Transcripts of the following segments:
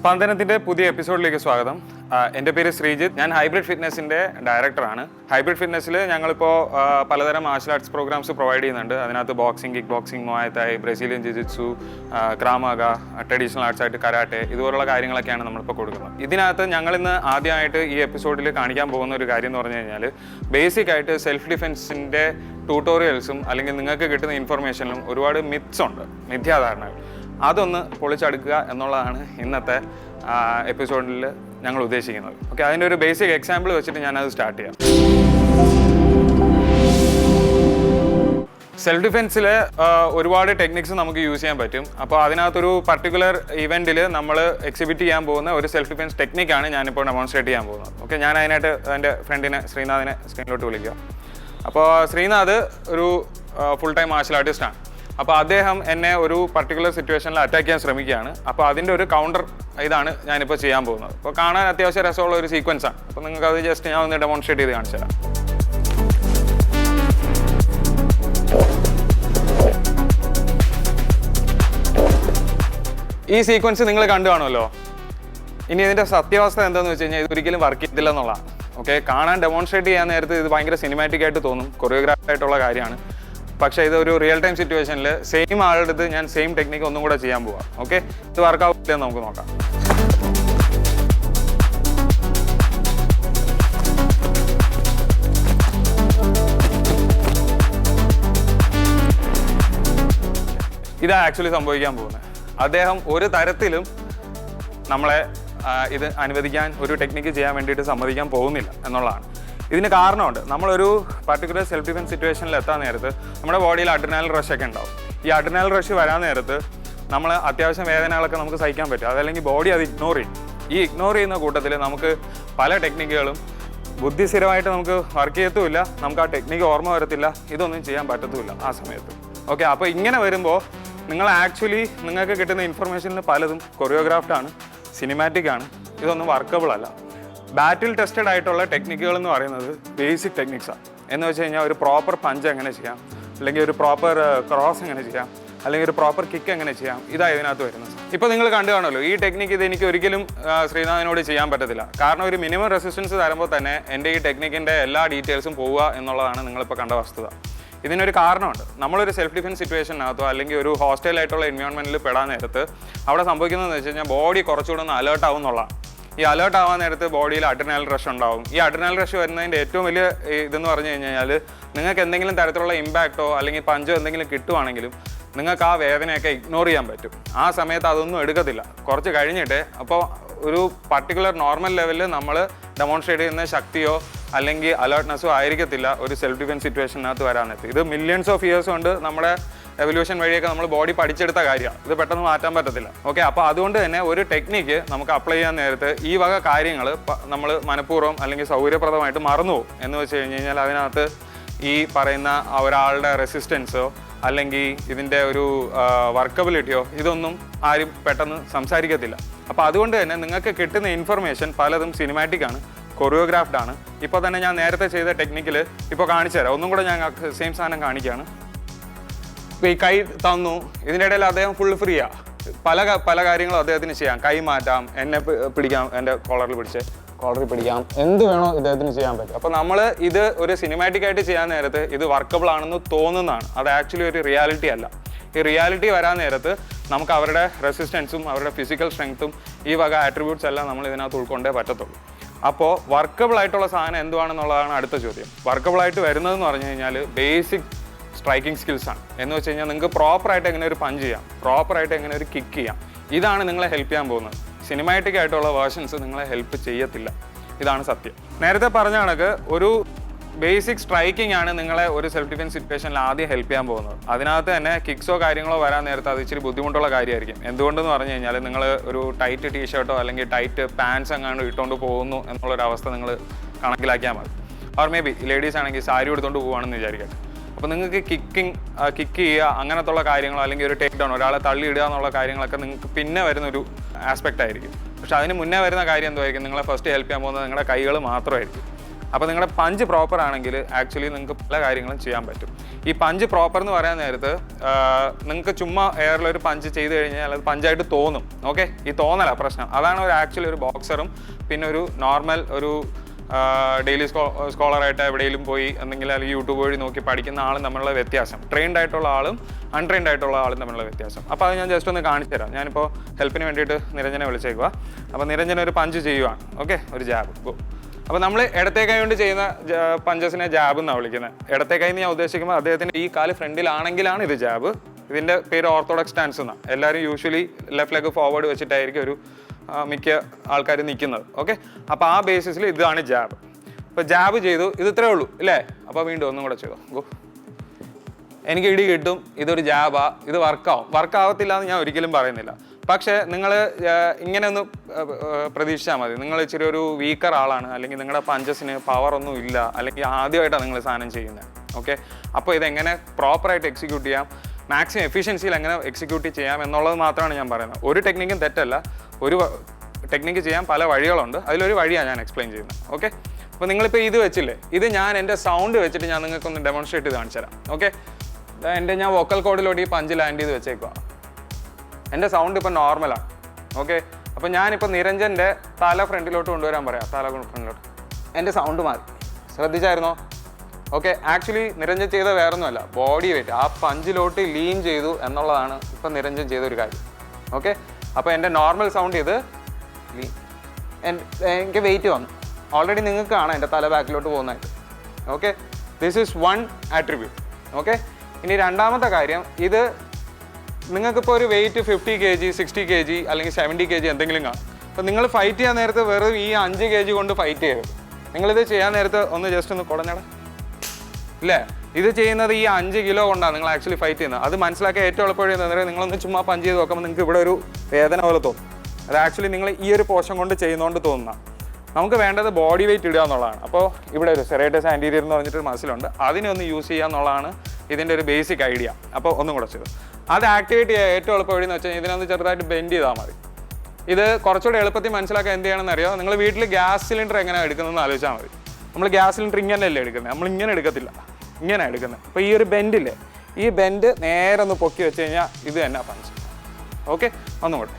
സ്പന്ദനത്തിന്റെ പുതിയ എപ്പിസോഡിലേക്ക് സ്വാഗതം. എന്റെ പേര് ശ്രീജിത്ത്. ഞാൻ ഹൈബ്രിഡ് ഫിറ്റ്നസിന്റെ ഡയറക്ടറാണ് ഹൈബ്രിഡ് ഫിറ്റ്നസ്സിൽ ഞങ്ങളിപ്പോൾ പലതരം മാർഷൽ ആർട്സ് പ്രോഗ്രാംസ് പ്രൊവൈഡ് ചെയ്യുന്നുണ്ട്. അതിനകത്ത് boxing kick boxing muay thai Brazilian jiujitsu krav maga traditional arts ആയിട്ട് കരാട്ടെ ഇതുപോലുള്ള കാര്യങ്ങളൊക്കെയാണ് നമ്മളിപ്പോൾ കൊടുക്കുന്നത്. ഇതിനകത്ത് ഞങ്ങളിന്ന് ആദ്യമായിട്ട് ഈ എപ്പിസോഡിൽ കാണിക്കാൻ പോകുന്ന ഒരു കാര്യം എന്ന് പറഞ്ഞു കഴിഞ്ഞാൽ ബേസിക് ആയിട്ട് സെൽഫ് ഡിഫെൻസിന്റെ ട്യൂട്ടോറിയൽസും അല്ലെങ്കിൽ നിങ്ങൾക്ക് കിട്ടുന്ന ഇൻഫർമേഷനിലും ഒരുപാട് മിത്സ് ഉണ്ട് മിഥ്യാധാരണകൾ. അതൊന്ന് പൊളിച്ചടുക്കുക എന്നുള്ളതാണ് ഇന്നത്തെ എപ്പിസോഡിൽ ഞങ്ങൾ ഉദ്ദേശിക്കുന്നത്. ഓക്കെ അതിന്റെ ഒരു ബേസിക് എക്സാമ്പിൾ വെച്ചിട്ട് ഞാനത് സ്റ്റാർട്ട് ചെയ്യാം. സെൽഫ് ഡിഫെൻസിൽ ഒരുപാട് ടെക്നിക്സ് നമുക്ക് യൂസ് ചെയ്യാൻ പറ്റും. അപ്പോൾ അതിനകത്തൊരു പർട്ടിക്കുലർ ഇവന്റിൽ നമ്മൾ എക്സിബിറ്റ് ചെയ്യാൻ പോകുന്ന ഒരു സെൽഫ് ഡിഫെൻസ് ടെക്നിക്കാണ് ഞാനിപ്പോൾ ഡെമോൺസ്ട്രേറ്റ് ചെയ്യാൻ പോകുന്നത്. ഓക്കെ ഞാൻ അതിനായിട്ട് എന്റെ ഫ്രണ്ടിനെ ശ്രീനാഥിനെ സ്ക്രീനിലോട്ട് വിളിക്കുക അപ്പോൾ ശ്രീനാഥ് ഒരു ഫുൾ ടൈം മാർഷൽ ആർട്ടിസ്റ്റാണ് അപ്പോൾ അദ്ദേഹം എന്നെ ഒരു പർട്ടിക്കുലർ സിറ്റുവേഷനിൽ അറ്റാക്ക് ചെയ്യാൻ ശ്രമിക്കുകയാണ്. അപ്പോൾ അതിന്റെ ഒരു കൗണ്ടർ ഇതാണ് ഞാനിപ്പോൾ ചെയ്യാൻ പോകുന്നത്. അപ്പോൾ കാണാൻ അത്യാവശ്യം രസമുള്ള ഒരു സീക്വൻസ് ആണ്. അപ്പോൾ നിങ്ങൾക്ക് അത് ജസ്റ്റ് ഞാൻ ഒന്ന് ഡെമോൺസ്ട്രേറ്റ് ചെയ്ത് കാണിച്ചു തരാം. ഈ സീക്വൻസ് നിങ്ങൾ കണ്ടു കാണുമല്ലോ. ഇനി ഇതിന്റെ സത്യാവസ്ഥ എന്താണെന്ന് വെച്ച് കഴിഞ്ഞാൽ ഇത് ഒരിക്കലും വർക്ക് ചെയ്തില്ല എന്നുള്ളതാണ് ഓക്കെ കാണാൻ ഡെമോൺസ്ട്രേറ്റ് ചെയ്യാൻ നേരത്ത് ഇത് ഭയങ്കര സിനിമാറ്റിക് ആയിട്ട് തോന്നും. കൊറിയോഗ്രാഫ് ആയിട്ടുള്ള കാര്യമാണ്. പക്ഷേ ഇത് ഒരു റിയൽ ടൈം സിറ്റുവേഷനിൽ സെയിം ആളുടെ അടുത്ത് ഞാൻ സെയിം ടെക്നിക്ക് ഒന്നും കൂടെ ചെയ്യാൻ പോവാം. ഓക്കെ ഇത് വർക്ക് ആവില്ല എന്ന് നമുക്ക് നോക്കാം. ഇതാ ആക്ച്വലി സംഭവിക്കാൻ പോകുന്നത്. അദ്ദേഹം ഒരു തരത്തിലും നമ്മളെ ഇത് അനുവദിക്കാൻ ഒരു ടെക്നിക്ക് ചെയ്യാൻ വേണ്ടിയിട്ട് സമ്മതിക്കാൻ പോകുന്നില്ല എന്നുള്ളതാണ്. ഇതിന് കാരണമുണ്ട്. നമ്മളൊരു പർട്ടിക്കുലർ സെൽഫ് ഡിഫൻസ് സിറ്റുവേഷനിൽ എത്താൻ നേരത്ത് നമ്മുടെ ബോഡിയിൽ അഡ്രിനാൽ റഷ് ഒക്കെ ഉണ്ടാവും. ഈ അഡ്രിനാൽ റഷ് വരാൻ നേരത്ത് നമ്മൾ അത്യാവശ്യം വേദനകളൊക്കെ നമുക്ക് സഹിക്കാൻ പറ്റും. അതല്ലെങ്കിൽ ബോഡി അത് ഇഗ്നോർ ചെയ്യും. ഈ ഇഗ്നോർ ചെയ്യുന്ന കൂട്ടത്തിൽ നമുക്ക് പല ടെക്നിക്കുകളും ബുദ്ധിസ്ഥിരമായിട്ട് നമുക്ക് വർക്ക് ചെയ്യത്തുമില്ല. നമുക്ക് ആ ടെക്നിക്ക് ഓർമ്മ വരത്തില്ല. ഇതൊന്നും ചെയ്യാൻ പറ്റത്തുമില്ല ആ സമയത്ത്. ഓക്കെ അപ്പോൾ ഇങ്ങനെ വരുമ്പോൾ നിങ്ങൾ ആക്ച്വലി നിങ്ങൾക്ക് കിട്ടുന്ന ഇൻഫർമേഷനിൽ പലതും കൊറിയോഗ്രാഫ്ഡ് ആണ് സിനിമാറ്റിക് ആണ്. ഇതൊന്നും വർക്കബിൾ അല്ല. ബാറ്റിൽ ടെസ്റ്റഡ് ആയിട്ടുള്ള ടെക്നിക്കുകൾ എന്ന് പറയുന്നത് ബേസിക് ടെക്നിക്സാണ് എന്ന് വെച്ച് കഴിഞ്ഞാൽ ഒരു പ്രോപ്പർ പഞ്ച് എങ്ങനെ ചെയ്യാം? അല്ലെങ്കിൽ ഒരു പ്രോപ്പർ ക്രോസ് എങ്ങനെ ചെയ്യാം? അല്ലെങ്കിൽ ഒരു പ്രോപ്പർ കിക്ക് എങ്ങനെ ചെയ്യാം? ഇതാണ് ഇതിനകത്ത് വരുന്നത്. ഇപ്പോൾ നിങ്ങൾ കണ്ടു കാണുമല്ലോ ഈ ടെക്നിക്ക് ഇത് എനിക്ക് ഒരിക്കലും ശ്രീനാഥിനോട് ചെയ്യാൻ പറ്റത്തില്ല. കാരണം ഒരു മിനിമം റെസിസ്റ്റൻസ് തരുമ്പോൾ തന്നെ എന്റെ ഈ ടെക്നിക്കിന്റെ എല്ലാ ഡീറ്റെയിൽസും പോവുക എന്നുള്ളതാണ് നിങ്ങളിപ്പോൾ കണ്ട വസ്തുത. ഇതിനൊരു കാരണമുണ്ട്. നമ്മളൊരു സെൽഫ് ഡിഫൻസ് സിറ്റുവേഷനകത്തോ അല്ലെങ്കിൽ ഒരു ഹോസ്റ്റലായിട്ടുള്ള എൻവയോൺമെന്റിൽ പെടാൻ നേരത്ത് അവിടെ സംഭവിക്കുന്നതെന്ന് വെച്ച് കഴിഞ്ഞാൽ ബോഡി കുറച്ചുകൂടെ ഒന്ന് അലേർട്ട് ആവും എന്നുള്ളതാണ്. ഈ അലേർട്ട് ആവാൻ നേരത്ത് ബോഡിയിൽ അഡ്രിനൽ റഷ് ഉണ്ടാവും. ഈ അഡ്രിനൽ റഷ് വരുന്നതിന്റെ ഏറ്റവും വലിയ ഇതെന്ന് പറഞ്ഞു കഴിഞ്ഞാൽ നിങ്ങൾക്ക് എന്തെങ്കിലും തരത്തിലുള്ള ഇമ്പാക്റ്റോ അല്ലെങ്കിൽ പഞ്ചോ എന്തെങ്കിലും കിട്ടുവാണെങ്കിലും നിങ്ങൾക്ക് ആ വേദനയൊക്കെ ഇഗ്നോർ ചെയ്യാൻ പറ്റും. ആ സമയത്ത് അതൊന്നും എടുക്കത്തില്ല. കുറച്ച് കഴിഞ്ഞിട്ട് അപ്പോൾ ഒരു പർട്ടിക്കുലർ നോർമൽ ലെവലിൽ നമ്മൾ ഡെമോൺസ്ട്രേറ്റ് ചെയ്യുന്ന ശക്തിയോ അല്ലെങ്കിൽ അലേർട്ട്നെസ്സോ ആയിരിക്കത്തില്ല ഒരു സെൽഫ് ഡിഫെൻസ് സിറ്റുവേഷനകത്ത് വരാനെത്തി ഇത് മില്യൺസ് ഓഫ് ഇയേഴ്സ് കൊണ്ട് നമ്മുടെ എവല്യൂഷൻ വഴിയൊക്കെ നമ്മൾ ബോഡി പഠിച്ചെടുത്ത കാര്യമാണ്. ഇത് പെട്ടെന്ന് മാറ്റാൻ പറ്റത്തില്ല. ഓക്കെ അപ്പോൾ അതുകൊണ്ട് തന്നെ ഒരു ടെക്നിക്ക് നമുക്ക് അപ്ലൈ ചെയ്യാൻ നേരത്ത് ഈ വക കാര്യങ്ങൾ നമ്മൾ മനഃപൂർവം അല്ലെങ്കിൽ സൗകര്യപ്രദമായിട്ട് മറന്നു പോകും. എന്ന് വെച്ച് കഴിഞ്ഞ് കഴിഞ്ഞാൽ അതിനകത്ത് ഈ പറയുന്ന ഒരാളുടെ റെസിസ്റ്റൻസോ അല്ലെങ്കിൽ ഇതിന്റെ ഒരു വർക്കബിലിറ്റിയോ ഇതൊന്നും ആരും പെട്ടെന്ന് സംസാരിക്കത്തില്ല. അപ്പോൾ അതുകൊണ്ട് തന്നെ നിങ്ങൾക്ക് കിട്ടുന്ന ഇൻഫർമേഷൻ പലതും സിനിമാറ്റിക് ആണ് കൊറിയോഗ്രാഫ്ഡ് ആണ്. ഇപ്പോൾ തന്നെ ഞാൻ നേരത്തെ ചെയ്ത ടെക്നിക്കിൽ ഇപ്പോൾ കാണിച്ചു തരാം ഒന്നും കൂടെ ഞാൻ സെയിം സാധനം കാണിക്കുകയാണ്. കൈ തന്നു. ഇതിന്റെ ഇടയിൽ അദ്ദേഹം ഫുൾ ഫ്രീയാ പല പല കാര്യങ്ങളും അദ്ദേഹത്തിന് ചെയ്യാം. കൈ മാറ്റാം എന്നെ പിടിക്കാം എന്റെ കോളറിൽ പിടിച്ച്. കോളറിൽ പിടിക്കാം. എന്ത് വേണോ ഇദ്ദേഹത്തിന് ചെയ്യാൻ പറ്റും. അപ്പോൾ നമ്മൾ ഇത് ഒരു സിനിമാറ്റിക് ആയിട്ട് ചെയ്യാൻ നേരത്ത് ഇത് വർക്കബിൾ ആണെന്ന് തോന്നുന്നതാണ്. അത് ആക്ച്വലി ഒരു റിയാലിറ്റി അല്ല. ഈ റിയാലിറ്റി വരാൻ നേരത്ത് നമുക്ക് അവരുടെ റെസിസ്റ്റൻസും അവരുടെ ഫിസിക്കൽ സ്ട്രെങ്ത്തും ഈ വക ആട്രിബ്യൂട്ട്സ് എല്ലാം നമ്മൾ ഇതിനകത്ത് ഉൾക്കൊണ്ടേ പറ്റത്തുള്ളൂ. അപ്പോൾ വർക്കബിൾ ആയിട്ടുള്ള സാധനം എന്തുവാണെന്നുള്ളതാണ് അടുത്ത ചോദ്യം. വർക്കബിൾ ആയിട്ട് വരുന്നതെന്ന് പറഞ്ഞു കഴിഞ്ഞാൽ ബേസിക് സ്ട്രൈക്കിംഗ് സ്കിൽസാണ് എന്ന് വെച്ച് കഴിഞ്ഞാൽ നിങ്ങൾക്ക് പ്രോപ്പറായിട്ട് എങ്ങനെ ഒരു പഞ്ച് ചെയ്യാം പ്രോപ്പറായിട്ട് എങ്ങനെ ഒരു കിക്ക് ചെയ്യാം ഇതാണ് നിങ്ങളെ ഹെൽപ്പ് ചെയ്യാൻ പോകുന്നത്. സിനിമാറ്റിക് ആയിട്ടുള്ള വേർഷൻസ് നിങ്ങളെ ഹെൽപ്പ് ചെയ്യത്തില്ല. ഇതാണ് സത്യം. നേരത്തെ പറഞ്ഞ കണക്ക് ഒരു ബേസിക് സ്ട്രൈക്കിംഗ് ആണ് നിങ്ങളെ ഒരു സെൽഫ് ഡിഫൻസ് സിറ്റുവേഷനിൽ ആദ്യം ഹെൽപ്പ് ചെയ്യാൻ പോകുന്നത്. അതിനകത്ത് തന്നെ കിക്സോ കാര്യങ്ങളോ വരാൻ നേരത്തെ അത് ഇച്ചിരി ബുദ്ധിമുട്ടുള്ള കാര്യമായിരിക്കും. എന്തുകൊണ്ടെന്ന് പറഞ്ഞു കഴിഞ്ഞാൽ നിങ്ങൾ ഒരു ടൈറ്റ് ടീഷർട്ടോ അല്ലെങ്കിൽ ടൈറ്റ് പാൻസ് എങ്ങാണ്ട് ഇട്ടുകൊണ്ട് പോകുന്നു എന്നുള്ളൊരു അവസ്ഥ നിങ്ങൾ കണക്കിലാക്കിയാൽ മതി. ഓർ മേ ബി ലേഡീസ് ആണെങ്കിൽ സാരി എടുത്തുകൊണ്ട് പോവുകയാണെന്ന് വിചാരിക്കട്ടെ. അപ്പോൾ നിങ്ങൾക്ക് കിക്കിങ് കിക്ക് ചെയ്യുക അങ്ങനത്തുള്ള കാര്യങ്ങളോ അല്ലെങ്കിൽ ഒരു ടേക്ക് ഡൗൺ ഒരാളെ തള്ളിയിടുക എന്നുള്ള കാര്യങ്ങളൊക്കെ നിങ്ങൾക്ക് പിന്നെ വരുന്ന ഒരു ആസ്പെക്റ്റ് ആയിരിക്കും. പക്ഷെ അതിന് മുന്നേ വരുന്ന കാര്യം എന്തായിരിക്കും നിങ്ങളെ ഫസ്റ്റ് ഹെൽപ്പ് ചെയ്യാൻ പോകുന്നത് നിങ്ങളുടെ കൈകൾ മാത്രമായിരിക്കും. അപ്പോൾ നിങ്ങളുടെ പഞ്ച് പ്രോപ്പർ ആണെങ്കിൽ ആക്ച്വലി നിങ്ങൾക്ക് പല കാര്യങ്ങളും ചെയ്യാൻ പറ്റും. ഈ പഞ്ച് പ്രോപ്പർ എന്ന് പറയാൻ നേരത്ത് നിങ്ങൾക്ക് ചുമ്മാ എയറിൽ ഒരു പഞ്ച് ചെയ്ത് കഴിഞ്ഞാൽ അത് പഞ്ചായിട്ട് തോന്നും. ഓക്കെ ഈ തോന്നല പ്രശ്നം. അതാണ് ഒരു ആക്ച്വലി ഒരു ബോക്സറും പിന്നെ ഒരു നോർമൽ ഒരു ഡെയിലി സ്കോ സ്കോളറായിട്ട് എവിടെയെങ്കിലും പോയി എന്തെങ്കിലും അല്ലെങ്കിൽ യൂട്യൂബ് വഴി നോക്കി പഠിക്കുന്ന ആളും തമ്മിലുള്ള വ്യത്യാസം. ട്രെയിൻഡ് ആയിട്ടുള്ള ആളും അൺട്രെയിൻഡ് ആയിട്ടുള്ള ആളും തമ്മിലുള്ള വ്യത്യാസം. അപ്പോൾ അത് ഞാൻ ജസ്റ്റ് ഒന്ന് കാണിച്ചു തരാം. ഞാനിപ്പോൾ ഹെൽപ്പിന് വേണ്ടിയിട്ട് നിരഞ്ജനെ വിളിച്ചേക്കുക അപ്പോൾ നിരഞ്ജന ഒരു പഞ്ച് ചെയ്യുവാണ്. ഓക്കെ ഒരു ജാബ് ഗോ അപ്പോൾ നമ്മൾ ഇടത്തെ കൈ കൊണ്ട് ചെയ്യുന്ന പഞ്ചസിനെ ജാബ് എന്നാണ് വിളിക്കുന്നത്. ഇടത്തെ കൈ എന്ന് ഞാൻ ഉദ്ദേശിക്കുമ്പോൾ അദ്ദേഹത്തിന്റെ ഈ കാൽ ഫ്രണ്ടിലാണെങ്കിലാണ് ഇത് ജാബ് ഇതിന്റെ പേര് ഓർത്തോഡോക്സ് സ്റ്റാൻസ് എന്നാണ് എല്ലാവരും യൂഷ്വലി ലെഫ്റ്റ് ലെഗ് ഫോർവേഡ് വെച്ചിട്ടായിരിക്കും ഒരു മിക്ക ആൾക്കാർ നിൽക്കുന്നത്. ഓക്കെ അപ്പോൾ ആ ബേസിസിൽ ഇതാണ് ജാബ് അപ്പോൾ ജാബ് ചെയ്തു ഇത് ഇത്രേ ഉള്ളൂ അല്ലേ അപ്പോൾ വീണ്ടും ഒന്നും കൂടെ ചെയ്തോ ഗോ എനിക്ക് ഇടി കിട്ടും ഇതൊരു ജാബാ ഇത് വർക്കാവും വർക്കാവത്തില്ല എന്ന് ഞാൻ ഒരിക്കലും പറയുന്നില്ല. പക്ഷേ നിങ്ങൾ ഇങ്ങനെ ഒന്ന് പ്രതീക്ഷിച്ചാൽ മതി. നിങ്ങൾ ഇച്ചിരി ഒരു വീക്കർ ആളാണ് അല്ലെങ്കിൽ നിങ്ങളുടെ പഞ്ചസിന് പവർ ഒന്നും ഇല്ല അല്ലെങ്കിൽ ആദ്യമായിട്ടാണ് നിങ്ങൾ സാധനം ചെയ്യുന്നത്. ഓക്കെ അപ്പോൾ ഇതെങ്ങനെ പ്രോപ്പറായിട്ട് എക്സിക്യൂട്ട് ചെയ്യാം? മാക്സിമം എഫിഷ്യൻസിയിൽ എങ്ങനെ എക്സിക്യൂട്ട് ചെയ്യാം എന്നുള്ളത് മാത്രമാണ് ഞാൻ പറയുന്നത്. ഒരു ടെക്നിക്കും തെറ്റല്ല. ഒരു ടെക്നിക്ക് ചെയ്യാൻ പല വഴികളുണ്ട്. അതിലൊരു വഴിയാണ് ഞാൻ എക്സ്പ്ലെയിൻ ചെയ്യുന്നത്. ഓക്കെ അപ്പോൾ നിങ്ങളിപ്പോൾ ഇത് വെച്ചില്ലേ? ഇത് ഞാൻ എന്റെ സൗണ്ട് വെച്ചിട്ട് ഞാൻ നിങ്ങൾക്കൊന്ന് ഡെമോൺസ്ട്രേറ്റ് ചെയ്ത് കാണിച്ചു തരാം. ഓക്കെ എന്റെ ഞാൻ വോക്കൽ കോഡിലോട്ട് ഈ പഞ്ച് ലാൻഡ് ചെയ്ത് വെച്ചേക്കുക എന്റെ സൗണ്ട് ഇപ്പം നോർമലാണ് ഓക്കെ അപ്പോൾ ഞാനിപ്പോൾ നിരഞ്ജന്റെ തല ഫ്രണ്ടിലോട്ട് കൊണ്ടുവരാൻ പറയാം. തല ഫ്രണ്ടിലോട്ട് എന്റെ സൗണ്ട് മാറി. ശ്രദ്ധിച്ചായിരുന്നോ? ഓക്കെ ആക്ച്വലി നിരഞ്ജൻ ചെയ്ത വേറൊന്നുമല്ല. ബോഡി വെയിറ്റ് ആ പഞ്ചിലോട്ട് ലീൻ ചെയ്തു എന്നുള്ളതാണ് ഇപ്പം നിരഞ്ജൻ ചെയ്ത ഒരു കാര്യം. ഓക്കെ അപ്പോൾ എന്റെ നോർമൽ സൗണ്ട് ഇത് എനിക്ക് വെയിറ്റ് വന്നു. ഓൾറെഡി നിങ്ങൾക്ക് കാണാം എന്റെ തല ബാക്കിലോട്ട് പോകുന്നതായിട്ട് okay this is one attribute okay ഇനി രണ്ടാമത്തെ കാര്യം ഇത് നിങ്ങൾക്കിപ്പോൾ ഒരു weight fifty K G sixty K G അല്ലെങ്കിൽ സെവന്റി കെ ജി എന്തെങ്കിലും കാണും. അപ്പോൾ നിങ്ങൾ ഫൈറ്റ് ചെയ്യാൻ നേരത്തെ വെറും ഈ അഞ്ച് കെ ജി കൊണ്ട് ഫൈറ്റ് ചെയ്യരുത്. നിങ്ങളിത് ചെയ്യാൻ നേരത്തെ ഒന്ന് ജസ്റ്റ് ഒന്ന് കുടഞ്ഞട ഇല്ലേ? ഇത് ചെയ്യുന്നത് ഈ അഞ്ച് കിലോ കൊണ്ടാണ് നിങ്ങൾ ആക്ച്വലി ഫൈറ്റ് ചെയ്യുന്നത്. അത് മനസ്സിലാക്കിയ ഏറ്റവും എളുപ്പവഴി എന്താ പറയുക നിങ്ങളൊന്ന് ചുമ്മാ പഞ്ച് ചെയ്ത് നോക്കുമ്പോൾ നിങ്ങൾക്ക് ഇവിടെ ഒരു വേദന പോലെ തോന്നും. അത് ആക്ച്വലി നിങ്ങൾ ഈ ഒരു പോഷൻ കൊണ്ട് ചെയ്യുന്നതുകൊണ്ട് തോന്നുന്ന. നമുക്ക് വേണ്ടത് ബോഡി വെയിറ്റ് ഇടുക എന്നുള്ളതാണ്. അപ്പോൾ ഇവിടെ ഒരു സെറേറ്റസ് ആന്റീരിയർ എന്ന് പറഞ്ഞിട്ട് മസിലുണ്ട് അതിനെ ഒന്ന് യൂസ് ചെയ്യുക എന്നുള്ളതാണ് ഇതിന്റെ ഒരു ബേസിക് ഐഡിയ അപ്പോൾ ഒന്നും കൂടെ ചെയ്തു. അത് ആക്ടിവേറ്റ് ചെയ്യുക ഏറ്റവും എളുപ്പം എന്ന് വെച്ചാൽ ഇതിനൊന്ന് ചെറുതായിട്ട് ബെൻഡ് ചെയ്താൽ മതി. ഇത് കുറച്ചുകൂടെ എളുപ്പത്തിൽ മനസ്സിലാക്കാൻ എന്ത് ചെയ്യണമെന്ന് അറിയാം? നിങ്ങൾ വീട്ടിൽ ഗ്യാസ് സിലിണ്ടർ എങ്ങനെയാണ് എടുക്കുന്നതെന്ന് ആലോചിച്ചാൽ മതി. നമ്മൾ ഗ്യാസ് സിലിണ്ടർ ഇങ്ങനെയല്ലേ എടുക്കുന്നത് നമ്മൾ ഇങ്ങനെ എടുക്കത്തില്ല. ഇങ്ങനെ എടുക്കുന്നത് അപ്പോൾ ഈ ഒരു ബെൻഡിൽ ഈ ബെൻഡ് നേരെ ഒന്ന് പൊക്കി വെച്ച് കഴിഞ്ഞാൽ ഇത് തന്നെ പഞ്ച് ഓക്കെ ഒന്നും കൂടെ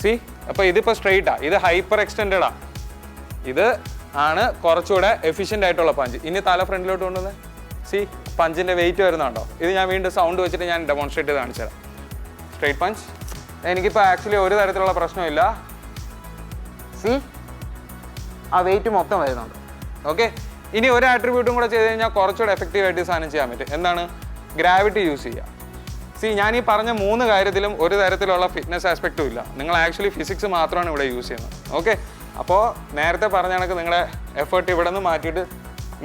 സി അപ്പോൾ ഇതിപ്പോൾ സ്ട്രെയിറ്റാണ് ഇത് ഹൈപ്പർ എക്സ്റ്റെൻഡാണ് ഇത് ആണ് കുറച്ചുകൂടെ എഫിഷ്യന്റ് ആയിട്ടുള്ള പഞ്ച് ഇനി തല ഫ്രണ്ടിലോട്ട് കൊണ്ടുവന്ന്. സി പഞ്ചിന്റെ വെയിറ്റ് വരുന്നുണ്ടോ? ഇത് ഞാൻ വീണ്ടും സൗണ്ട് വെച്ചിട്ട് ഞാൻ ഡെമോൺസ്ട്രേറ്റ് ചെയ്ത് കാണിച്ചു തരാം സ്ട്രെയിറ്റ് പഞ്ച് എനിക്കിപ്പോൾ ആക്ച്വലി ഒരു തരത്തിലുള്ള പ്രശ്നമില്ല. സി ആ വെയിറ്റ് മൊത്തം വരുന്നുണ്ട്. ഓക്കെ ഇനി ഒരു ആട്രിബ്യൂട്ടും കൂടെ ചെയ്ത് കഴിഞ്ഞാൽ കുറച്ചുകൂടെ എഫക്റ്റീവ് ആയിട്ട് സാധനം ചെയ്യാൻ പറ്റും. എന്താണ്? ഗ്രാവിറ്റി യൂസ് ചെയ്യുക സി ഞാൻ ഈ പറഞ്ഞ മൂന്ന് കാര്യത്തിലും ഒരു തരത്തിലുള്ള ഫിറ്റ്നസ് ആസ്പെക്റ്റും ഇല്ല. നിങ്ങൾ ആക്ച്വലി ഫിസിക്സ് മാത്രമാണ് ഇവിടെ യൂസ് ചെയ്യുന്നത്. ഓക്കെ അപ്പോൾ നേരത്തെ പറഞ്ഞ കണക്ക് നിങ്ങളുടെ എഫേർട്ട് ഇവിടെ നിന്ന് മാറ്റിയിട്ട്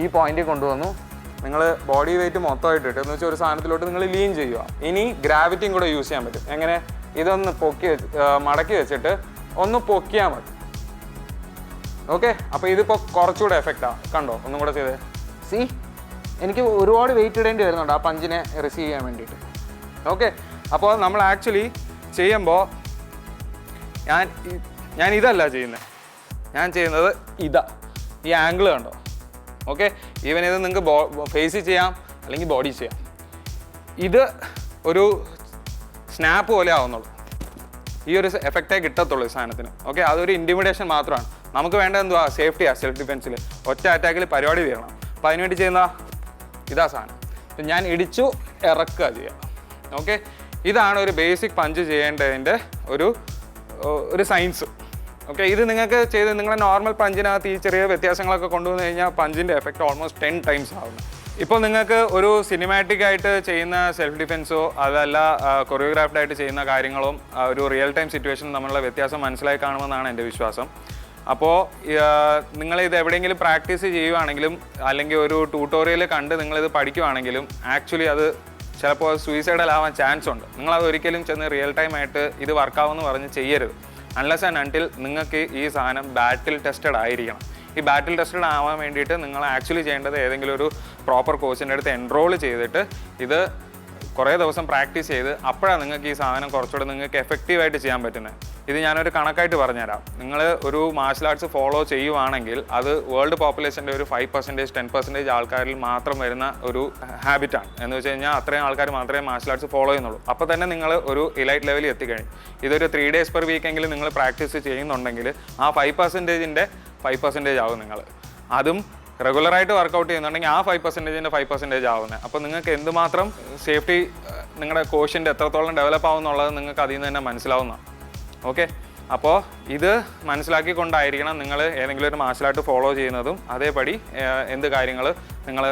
ഈ പോയിന്റിൽ കൊണ്ടുവന്നു. നിങ്ങൾ ബോഡി വെയിറ്റ് മൊത്തമായിട്ട് ഇട്ട് എന്ന് വെച്ചാൽ ഒരു സാധനത്തിലോട്ട് നിങ്ങൾ ലീൻ ചെയ്യുക. ഇനി ഗ്രാവിറ്റിയും കൂടെ യൂസ് ചെയ്യാൻ പറ്റും. എങ്ങനെ? ഇതൊന്ന് പൊക്കി മടക്കി വെച്ചിട്ട് ഒന്ന് പൊക്കിയാൽ മതി. ഓക്കെ അപ്പോൾ ഇതിപ്പോൾ കുറച്ചുകൂടെ എഫക്റ്റാണ് കണ്ടോ? ഒന്നും കൂടെ ചെയ്തേ. സി എനിക്ക് ഒരുപാട് വെയിറ്റ് ഇടേണ്ടി വരുന്നുണ്ട് ആ പഞ്ചിനെ റിസീവ് ചെയ്യാൻ വേണ്ടിയിട്ട്. ഓക്കെ അപ്പോൾ നമ്മൾ ആക്ച്വലി ചെയ്യുമ്പോൾ ഞാൻ ഞാൻ ഇതല്ല ചെയ്യുന്നത് ഞാൻ ചെയ്യുന്നത് ഇതാ. ഈ ആംഗിൾ കണ്ടോ? ഓക്കെ ഈവൻ ഇത് നിങ്ങൾക്ക് ബോ ചെയ്യാം അല്ലെങ്കിൽ ബോഡി ചെയ്യാം. ഇത് ഒരു സ്നാപ്പ് പോലെ ആവുന്നുള്ളൂ. ഈ ഒരു എഫക്റ്റേ കിട്ടത്തുള്ളൂ ഈ സാധനത്തിന്. ഓക്കെ അതൊരു ഇന്റിമിഡേഷൻ മാത്രമാണ്. നമുക്ക് വേണ്ട എന്തുവാ? സേഫ്റ്റിയാണ് സെൽഫ് ഡിഫെൻസിൽ ഒറ്റ അറ്റാക്കിൽ പരിപാടി തീരണം. അപ്പോൾ അതിനുവേണ്ടി ചെയ്യുന്ന ഇതാ സാധനം. ഞാൻ ഇടിച്ചു ഇറക്കുക ചെയ്യുക ഓക്കെ ഇതാണ് ഒരു ബേസിക് പഞ്ച് ചെയ്യേണ്ടതിന്റെ ഒരു ഒരു സയൻസ് ഓക്കെ ഇത് നിങ്ങൾക്ക് ചെയ്ത് നിങ്ങളുടെ നോർമൽ പഞ്ചിനകത്ത് ഈ ചെറിയ വ്യത്യാസങ്ങളൊക്കെ കൊണ്ടുവന്നു കഴിഞ്ഞാൽ പഞ്ചിന്റെ എഫക്റ്റ് ഓൾമോസ്റ്റ് ടെൻ ടൈംസ് ആവുന്നു. ഇപ്പോൾ നിങ്ങൾക്ക് ഒരു സിനിമാറ്റിക് ആയിട്ട് ചെയ്യുന്ന സെൽഫ് ഡിഫെൻസോ അതല്ല കൊറിയോഗ്രാഫ്ഡ് ആയിട്ട് ചെയ്യുന്ന കാര്യങ്ങളും ഒരു റിയൽ ടൈം സിറ്റുവേഷനും തമ്മിലുള്ള വ്യത്യാസം മനസ്സിലായി കാണുമെന്നാണ് എന്റെ വിശ്വാസം. അപ്പോൾ നിങ്ങൾ ഇത് എവിടെയെങ്കിലും പ്രാക്ടീസ് ചെയ്യുവാണെങ്കിലും അല്ലെങ്കിൽ ഒരു ട്യൂട്ടോറിയൽ കണ്ട് നിങ്ങളിത് പഠിക്കുവാണെങ്കിലും ആക്ച്വലി അത് ചിലപ്പോൾ സൂയിസൈഡൽ ആവാൻ ചാൻസ് ഉണ്ട്. നിങ്ങളത് ഒരിക്കലും ചെന്ന് റിയൽ ടൈം ആയിട്ട് ഇത് വർക്കാവുമെന്ന് പറഞ്ഞ് ചെയ്യരുത്. അൺലെസ് ആൻഡ് അൺടിൽ നിങ്ങൾക്ക് ഈ സാധനം ബാറ്റിൽ ടെസ്റ്റഡ് ആയിരിക്കണം. ഈ ബാറ്റിൽ ടെസ്റ്റഡ് ആവാൻ വേണ്ടിയിട്ട് നിങ്ങൾ ആക്ച്വലി ചെയ്യേണ്ടത് ഏതെങ്കിലും ഒരു പ്രോപ്പർ കോച്ചിന്റെ അടുത്ത് എൻറോൾ ചെയ്തിട്ട് ഇത് കുറേ ദിവസം പ്രാക്ടീസ് ചെയ്ത് അപ്പോഴാണ് നിങ്ങൾക്ക് ഈ സാധനം കുറച്ചുകൂടെ നിങ്ങൾക്ക് എഫക്റ്റീവായിട്ട് ചെയ്യാൻ പറ്റുന്നത്. ഇത് ഞാനൊരു കണക്കായിട്ട് പറഞ്ഞുതരാം. നിങ്ങൾ ഒരു മാർഷൽ ആർട്സ് ഫോളോ ചെയ്യുവാണെങ്കിൽ അത് വേൾഡ് പോപ്പുലേഷന്റെ ഒരു ഫൈവ് പെർസെന്റേജ് ടെൻ പെർസെന്റേജ് ആൾക്കാരിൽ മാത്രം വരുന്ന ഒരു ഹാബിറ്റാണ് എന്ന് വെച്ച് കഴിഞ്ഞാൽ അത്രയും ആൾക്കാർ മാത്രമേ മാർഷൽ ആർട്സ് ഫോളോ ചെയ്യുന്നുള്ളൂ. അപ്പോൾ തന്നെ നിങ്ങൾ ഒരു ഇലൈറ്റ് ലെവലിൽ എത്തിക്കഴിഞ്ഞു. ഇതൊരു ത്രീ ഡേയ്സ് പെർ വീക്കെങ്കിലും നിങ്ങൾ പ്രാക്ടീസ് ചെയ്യുന്നുണ്ടെങ്കിൽ ആ ഫൈവ് പെർസെന്റേജിന്റെ ഫൈവ് പെർസെന്റേജ് ആവും നിങ്ങൾ. അതും റെഗുലറായിട്ട് വർക്കൗട്ട് ചെയ്യുന്നുണ്ടെങ്കിൽ ആ ഫൈവ് പെർസെന്റേജിന്റെ ഫൈവ് പെർസെന്റേജ് ആവുന്നത് അപ്പോൾ നിങ്ങൾക്ക് എന്തുമാത്രം സേഫ്റ്റി നിങ്ങളുടെ കോഷ്യന്റെ എത്രത്തോളം ഡെവലപ്പ് ആവുന്നുള്ളത് നിങ്ങൾക്ക് അതിൽ നിന്ന് തന്നെ മനസ്സിലാവുന്നതാണ്. ഓക്കെ അപ്പോൾ ഇത് മനസ്സിലാക്കിക്കൊണ്ടായിരിക്കണം നിങ്ങൾ ഏതെങ്കിലും ഒരു മാർഷൽ ആർട്ട് ഫോളോ ചെയ്യുന്നതും അതേപടി എന്ത് കാര്യങ്ങൾ നിങ്ങൾ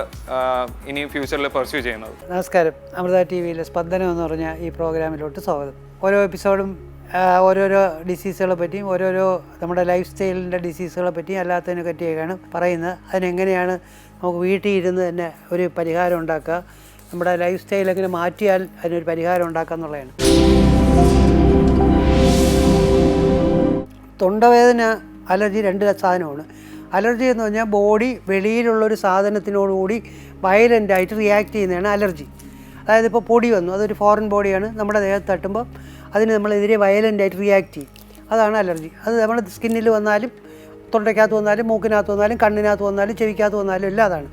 ഇനി ഫ്യൂച്ചറിൽ പെർസ്യൂ ചെയ്യുന്നത്. നമസ്കാരം. അമൃത ടി വിയിലെ സ്പന്ദനം എന്ന് പറഞ്ഞ ഈ പ്രോഗ്രാമിലോട്ട് സ്വാഗതം. ഓരോ എപ്പിസോഡും ഓരോരോ ഡിസീസുകളെ പറ്റിയും ഓരോരോ നമ്മുടെ ലൈഫ് സ്റ്റൈലിന്റെ ഡിസീസുകളെ പറ്റിയും അല്ലാത്തതിനെ പറ്റിയൊക്കെയാണ് പറയുന്നത്. അതിനെങ്ങനെയാണ് നമുക്ക് വീട്ടിൽ ഇരുന്ന് തന്നെ ഒരു പരിഹാരം ഉണ്ടാക്കുക? നമ്മുടെ ലൈഫ് സ്റ്റൈൽ എങ്ങനെ മാറ്റിയാൽ അതിനൊരു പരിഹാരം ഉണ്ടാക്കുക എന്നുള്ളതാണ്. തൊണ്ടവേദന അലർജി രണ്ട് സാധനമാണ്. അലർജി എന്ന് പറഞ്ഞാൽ ബോഡി വെളിയിലുള്ളൊരു സാധനത്തിനോടുകൂടി വയലന്റായിട്ട് റിയാക്ട് ചെയ്യുന്നതാണ് അലർജി. അതായത് ഇപ്പോൾ പൊടി വന്നു. അതൊരു ഫോറിൻ ബോഡിയാണ് നമ്മുടെ ദേഹത്ത് തട്ടുമ്പോൾ അതിന് നമ്മളെതിരെ വയലന്റായിട്ട് റിയാക്ട് ചെയ്യും. അതാണ് അലർജി അത് നമ്മുടെ സ്കിന്നിൽ വന്നാലും തൊണ്ടയ്ക്കകത്ത് വന്നാലും മൂക്കിനകത്ത് വന്നാലും കണ്ണിനകത്ത് വന്നാലും ചെവിക്കകത്ത് വന്നാലും എല്ലാം അതാണ്.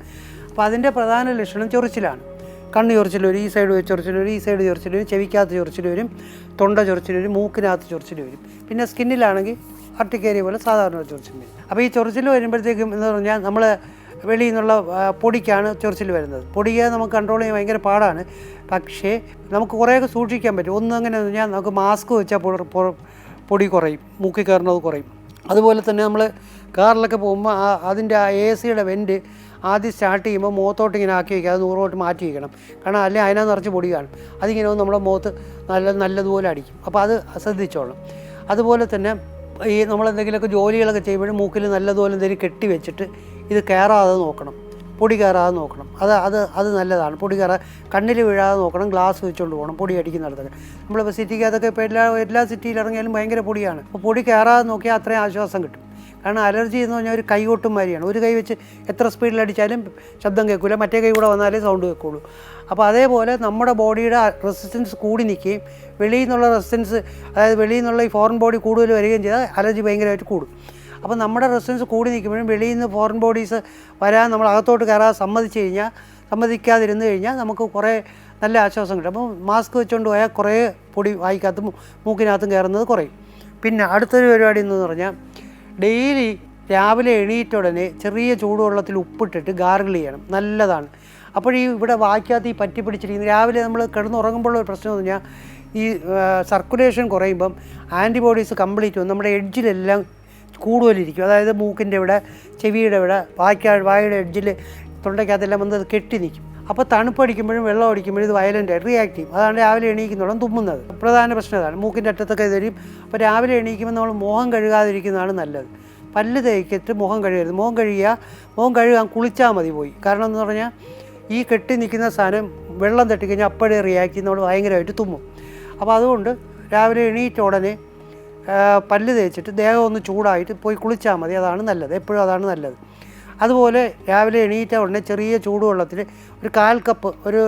അപ്പോൾ അതിന്റെ പ്രധാന ലക്ഷണം ചൊറിച്ചിലാണ്. കണ്ണ് ചൊറിച്ചിൽ വരും ഈ സൈഡ് ചൊറിച്ചിൽ വരും ഈ സൈഡ് ചൊറിച്ചിൽ വരും ചെവിക്കകത്ത് ചൊറിച്ചിൽ വരും തൊണ്ട ചൊറിച്ചിൽ വരും മൂക്കിനകത്ത് ചൊറിച്ചിൽ വരും. പിന്നെ സ്കിന്നിലാണെങ്കിൽ അർട്ടിക്കേരിയ പോലെ സാധാരണ ചൊറിച്ചിൽ വരും. അപ്പോൾ ഈ ചൊറിച്ചിൽ വരുമ്പോഴത്തേക്കും എന്ന് പറഞ്ഞാൽ നമ്മൾ വെളിയിൽ നിന്നുള്ള പൊടിക്കാണ് ചൊറിച്ചിൽ വരുന്നത്. പൊടിയെ നമുക്ക് കൺട്രോൾ ചെയ്യാൻ ഭയങ്കര പാടാണ്. പക്ഷേ നമുക്ക് കുറേയൊക്കെ സൂക്ഷിക്കാൻ പറ്റും. ഒന്ന് അങ്ങനെ ഞാൻ നമുക്ക് മാസ്ക് വെച്ചാൽ പൊടി കുറയും. മൂക്കി കയറുന്നത് കുറയും. അതുപോലെ തന്നെ നമ്മൾ കാറിലൊക്കെ പോകുമ്പോൾ ആ അതിന്റെ ആ എ സിയുടെ വെന്റ് ആദ്യം സ്റ്റാർട്ട് ചെയ്യുമ്പോൾ മുഖത്തോട്ട് ഇങ്ങനെ ആക്കി വയ്ക്കുക അത് നൂറോട്ട് മാറ്റി വയ്ക്കണം കാരണം അല്ലെങ്കിൽ അതിനകത്ത് നിറച്ച് പൊടി കാണും. അതിങ്ങനെ നമ്മുടെ മുഖത്ത് നല്ല നല്ലതുപോലെ അടിക്കും. അപ്പോൾ അത് ശ്രദ്ധിച്ചോളണം. അതുപോലെ തന്നെ ഈ നമ്മൾ എന്തെങ്കിലുമൊക്കെ ജോലികളൊക്കെ ചെയ്യുമ്പോഴും മൂക്കിൽ നല്ലതുപോലെ എന്തെങ്കിലും കെട്ടി വെച്ചിട്ട് ഇത് കയറാതെ നോക്കണം. പൊടി കയറാതെ നോക്കണം. അത് അത് അത് നല്ലതാണ്. പൊടി കയറാ കണ്ണിൽ വീഴാതെ നോക്കണം. ഗ്ലാസ് വെച്ചുകൊണ്ട് പോകണം. പൊടി അടിക്കുന്നിടത്തൊക്കെ നമ്മളിപ്പോൾ സിറ്റിക്ക് അതൊക്കെ ഇപ്പോൾ എല്ലാ എല്ലാ സിറ്റിയിൽ ഇറങ്ങിയാലും ഭയങ്കര പൊടിയാണ്. അപ്പോൾ പൊടി കയറാതെ നോക്കിയാൽ അത്രയും ആശ്വാസം കിട്ടും. കാരണം അലർജി എന്ന് പറഞ്ഞാൽ ഒരു കൈകൊട്ടും മാതിരിയാണ്. ഒരു കൈ വെച്ച് എത്ര സ്പീഡിൽ അടിച്ചാലും ശബ്ദം കേൾക്കില്ല മറ്റേ കൈ കൂടെ വന്നാലേ സൗണ്ട് കേൾക്കുള്ളൂ അപ്പോൾ അതേപോലെ നമ്മുടെ ബോഡിയുടെ റെസിസ്റ്റൻസ് കൂടി നിൽക്കുകയും വെളിയിൽ നിന്നുള്ള റെസിസ്റ്റൻസ് അതായത് വെളിയിൽ നിന്നുള്ള ഈ ഫോറിൻ ബോഡി കൂടുതൽ വരികയും ചെയ്താൽ അലർജി ഭയങ്കരമായിട്ട് കൂടും. അപ്പോൾ നമ്മുടെ റെസിഡൻസ് കൂടി നിൽക്കുമ്പോഴും വെളിയിൽ നിന്ന് ഫോറിൻ ബോഡീസ് വരാൻ നമ്മൾ അകത്തോട്ട് കയറാൻ സമ്മതിച്ചു കഴിഞ്ഞാൽ സമ്മതിക്കാതിരുന്ന് കഴിഞ്ഞാൽ നമുക്ക് കുറേ നല്ല ആശ്വാസം കിട്ടും. അപ്പോൾ മാസ്ക് വെച്ചുകൊണ്ട് പോയാൽ കുറേ പൊടി വായിക്കകത്തും മൂക്കിനകത്തും കയറുന്നത് കുറയും. പിന്നെ അടുത്തൊരു പരിപാടി എന്ന് പറഞ്ഞാൽ ഡെയിലി രാവിലെ എണീറ്റ ഉടനെ ചെറിയ ചൂടുവെള്ളത്തിൽ ഉപ്പിട്ടിട്ട് ഗാർഗിൾ ചെയ്യണം. നല്ലതാണ്. അപ്പോൾ ഈ ഇവിടെ വായിക്കാത്ത ഈ പറ്റി പിടിച്ചിരിക്കുന്നത് രാവിലെ നമ്മൾ കിടന്നുറങ്ങുമ്പോഴുള്ള ഒരു പ്രശ്നം എന്ന് പറഞ്ഞാൽ ഈ സർക്കുലേഷൻ കുറയുമ്പം ആന്റിബോഡീസ് കംപ്ലീറ്റ് വന്ന് നമ്മുടെ എഡ്ജിലെല്ലാം കൂടുതലിരിക്കും. അതായത് മൂക്കിന്റെ ഇവിടെ ചെവിയുടെ ഇവിടെ വായ്ക്ക വായയുടെ എഡ്ജിൽ തൊണ്ടയ്ക്കകത്തെല്ലാം വന്ന് അത് കെട്ടി നിൽക്കും. അപ്പോൾ തണുപ്പടിക്കുമ്പോഴും വെള്ളം അടിക്കുമ്പോഴും ഇത് വയലന്റായിട്ട് റിയാക്ട് ചെയ്യും. അതാണ് രാവിലെ എണീക്കുന്നോളം തുമ്മുന്നത്. പ്രധാന പ്രശ്നം അതാണ്. മൂക്കിന്റെ അറ്റത്തൊക്കെ ഇത് വരും. അപ്പോൾ രാവിലെ എണീക്കുമ്പോൾ നമ്മൾ മുഖം കഴുകാതിരിക്കുന്നതാണ് നല്ലത്. പല്ല് തേക്കിട്ട് മുഖം കഴുകരുത്. മുഖം കഴുകിയാൽ മുഖം കഴുകാൻ കുളിച്ചാൽ മതി പോയി. കാരണം എന്ന് പറഞ്ഞാൽ ഈ കെട്ടി നിൽക്കുന്ന സാധനം വെള്ളം തട്ടിക്കഴിഞ്ഞാൽ അപ്പോഴേ റിയാക്ട് ചെയ്യുന്നവൾ ഭയങ്കരമായിട്ട് തുമ്മും. അപ്പോൾ അതുകൊണ്ട് രാവിലെ എണീറ്റ ഉടനെ പല്ല് തേച്ചിട്ട് ദേഹം ഒന്ന് ചൂടായിട്ട് പോയി കുളിച്ചാൽ മതി. അതാണ് നല്ലത്. എപ്പോഴും അതാണ് നല്ലത്. അതുപോലെ രാവിലെ എണീറ്റ ഉടനെ ചെറിയ ചൂടുവെള്ളത്തിൽ ഒരു കാൽ കപ്പ് ഒരു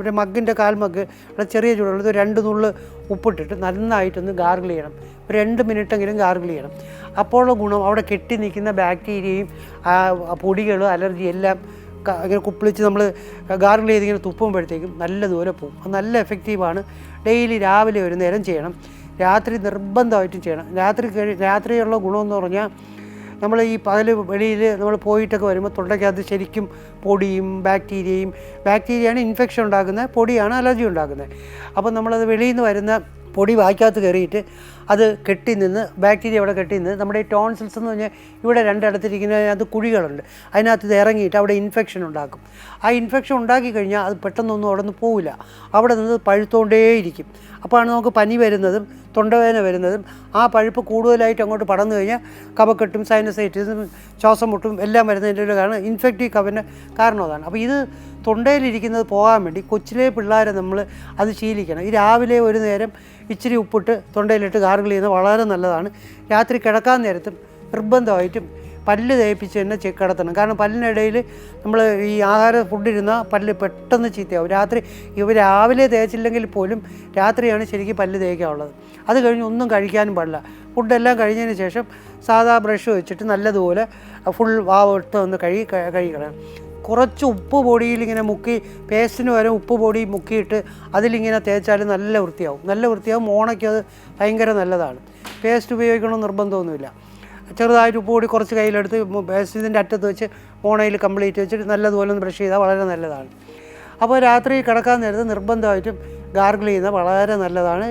ഒരു മഗ്ഗിന്റെ കാൽ ഉള്ള ചെറിയ ചൂടുവെള്ളത്തിൽ രണ്ട് നുള്ള് ഉപ്പിട്ടിട്ട് നന്നായിട്ടൊന്ന് ഗാർഗിൾ ചെയ്യണം. രണ്ട് മിനിറ്റെങ്കിലും ഗാർഗിൾ ചെയ്യണം. അപ്പോഴുള്ള ഗുണം അവിടെ കെട്ടി നിൽക്കുന്ന ബാക്ടീരിയയും പൊടികളും അലർജി എല്ലാം ഇങ്ങനെ കുപ്പിളിച്ച് നമ്മൾ ഗാർഗിൾ ചെയ്ത് ഇങ്ങനെ തുപ്പുമ്പോഴത്തേക്കും നല്ലതുപോലെ പോകും അത് നല്ല എഫക്റ്റീവാണ്. ഡെയിലി രാവിലെ ഒരു നേരം ചെയ്യണം. രാത്രി നിർബന്ധമായിട്ടും ചെയ്യണം. രാത്രി രാത്രിയുള്ള ഗുണമെന്ന് പറഞ്ഞാൽ നമ്മൾ ഈ പകൽ വെളിയിൽ നമ്മൾ പോയിട്ടൊക്കെ വരുമ്പോൾ തൊണ്ടയ്ക്കകത്ത് ശരിക്കും പൊടിയും ബാക്ടീരിയയും ബാക്ടീരിയയാണ് ഇൻഫെക്ഷൻ ഉണ്ടാക്കുന്നത് പൊടിയാണ് അലർജി ഉണ്ടാക്കുന്നത് അപ്പോൾ നമ്മളത് വെളിയിൽ നിന്ന് വരുന്ന പൊടി വായിക്കകത്ത് കയറിയിട്ട് അത് കെട്ടി നിന്ന് ബാക്ടീരിയ അവിടെ കെട്ടി നിന്ന് നമ്മുടെ ഈ ടോൺസിൽസ് എന്ന് പറഞ്ഞാൽ ഇവിടെ രണ്ടിടത്തിരിക്കുന്നതിനകത്ത് കുഴികളുണ്ട്. അതിനകത്ത് ഇത് ഇറങ്ങിയിട്ട് അവിടെ ഇൻഫെക്ഷൻ ഉണ്ടാക്കും. ആ ഇൻഫെക്ഷൻ ഉണ്ടാക്കി കഴിഞ്ഞാൽ അത് പെട്ടെന്നൊന്നും അവിടെ നിന്ന് പോവില്ല. അവിടെ നിന്ന് പഴുത്തോണ്ടേയിരിക്കും. അപ്പോഴാണ് നമുക്ക് പനി വരുന്നതും തൊണ്ടവേദന വരുന്നതും ആ പഴുപ്പ് കൂടുതലായിട്ട് അങ്ങോട്ട് പടന്നു കഴിഞ്ഞാൽ കഫക്കെട്ടും സൈനസൈറ്റിസും ശ്വാസം മുട്ടും എല്ലാം വരുന്നതിന്റെ ഒരു കാരണം ഇൻഫെക്റ്റീവ് കഫിന് കാരണം അതാണ്. അപ്പോൾ ഇത് തൊണ്ടയിലിരിക്കുന്നത് പോകാൻ വേണ്ടി കൊച്ചിലെ പിള്ളേരെ നമ്മൾ അത് ശീലിക്കണം. ഈ രാവിലെ ഒരു നേരം ഇച്ചിരി ഉപ്പിട്ട് തൊണ്ടയിലിട്ട് ഗാർഗിൾ ചെയ്യുന്നത് വളരെ നല്ലതാണ്. രാത്രി കിടക്കാൻ നേരത്തും നിർബന്ധമായിട്ടും പല്ല് തേപ്പിച്ച് തന്നെ ചെ- കിടത്തണം. കാരണം പല്ലിനിടയിൽ നമ്മൾ ഈ ആഹാര ഫുഡ് ഇരുന്നാൽ പല്ല് പെട്ടെന്ന് ചീത്തയാവും. രാത്രി ഇവ രാവിലെ തേച്ചില്ലെങ്കിൽ പോലും രാത്രിയാണ് ശരിക്കും പല്ല് തേക്കാനുള്ളത്. അത് കഴിഞ്ഞ് ഒന്നും കഴിക്കാനും പാടില്ല. ഫുഡെല്ലാം കഴിഞ്ഞതിന് ശേഷം സാധാ ബ്രഷ് വെച്ചിട്ട് നല്ലതുപോലെ ഫുൾ വാവിട്ട് ഒന്ന് കഴുകി കഴുകി കഴുകിക്കളയണം കുറച്ച് ഉപ്പ് പൊടിയിൽ ഇങ്ങനെ മുക്കി പേസ്റ്റിന് വരെ ഉപ്പ് പൊടി മുക്കിയിട്ട് അതിലിങ്ങനെ തേച്ചാൽ നല്ല വൃത്തിയാവും. നല്ല വൃത്തിയാവും. മോണയ്ക്ക് അത് ഭയങ്കര നല്ലതാണ്. പേസ്റ്റ് ഉപയോഗിക്കണമെന്ന് നിർബന്ധമൊന്നുമില്ല. ചെറുതായിട്ട് ഉപ്പ് പൊടി കുറച്ച് കയ്യിലെടുത്ത് പേസ്റ്റ് ഇതിന്റെ അറ്റത്ത് വെച്ച് ഓണയിൽ കംപ്ലീറ്റ് വെച്ചിട്ട് നല്ലതുപോലെ ഒന്ന് ബ്രഷ് ചെയ്താൽ വളരെ നല്ലതാണ്. അപ്പോൾ രാത്രി കിടക്കാൻ നേരത്ത് നിർബന്ധമായിട്ടും ഗാർഗിൾ ചെയ്യുന്നത് വളരെ നല്ലതാണ്.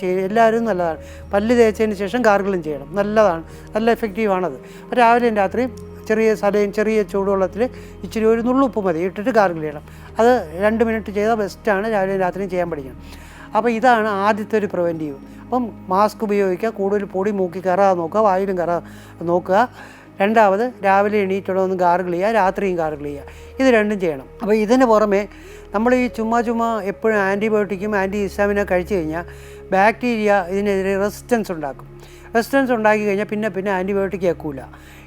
ചെയ്യ എല്ലാവരും നല്ലതാണ്. പല്ല് തേച്ചതിന് ശേഷം ഗാർഗിളും ചെയ്യണം. നല്ലതാണ്. നല്ല എഫക്റ്റീവാണത്. രാവിലെയും രാത്രിയും ചെറിയ സലയും ചെറിയ ചൂടുവെള്ളത്തിൽ ഇച്ചിരി ഒരു നുള്ളുപ്പ് മതി ഇട്ടിട്ട് ഗാർഗിൾ ചെയ്യണം. അത് രണ്ട് മിനിറ്റ് ചെയ്താൽ ബെസ്റ്റാണ് രാവിലെയും രാത്രിയും ചെയ്യാൻ പഠിക്കണം. അപ്പോൾ ഇതാണ് ആദ്യത്തെ ഒരു പ്രിവെന്റീവ്. അപ്പം മാസ്ക് ഉപയോഗിക്കുക കൂടുതൽ പൊടി മൂക്കി കയറാതെ നോക്കുക വായിലും കയറാതെ നോക്കുക. രണ്ടാമത് രാവിലെ എണീറ്റുള്ള ഒന്ന് ഗാർഗിൾ ചെയ്യുക രാത്രിയും ഗാർഗിൾ ചെയ്യുക. ഇത് രണ്ടും ചെയ്യണം. അപ്പോൾ ഇതിന് പുറമെ നമ്മൾ ഈ ചുമ്മാ ചുമ്മാ എപ്പോഴും ആന്റിബയോട്ടിക്കും ആന്റി ഹിസ്റ്റാമിനൊക്കെ കഴിച്ചു കഴിഞ്ഞാൽ ബാക്ടീരിയ ഇതിനെതിരെ റെസിസ്റ്റൻസ് ഉണ്ടാക്കും. റെസിസ്റ്റൻസ് ഉണ്ടാക്കി കഴിഞ്ഞാൽ പിന്നെ പിന്നെ ആന്റിബയോട്ടിക് ഏൽക്കൂല.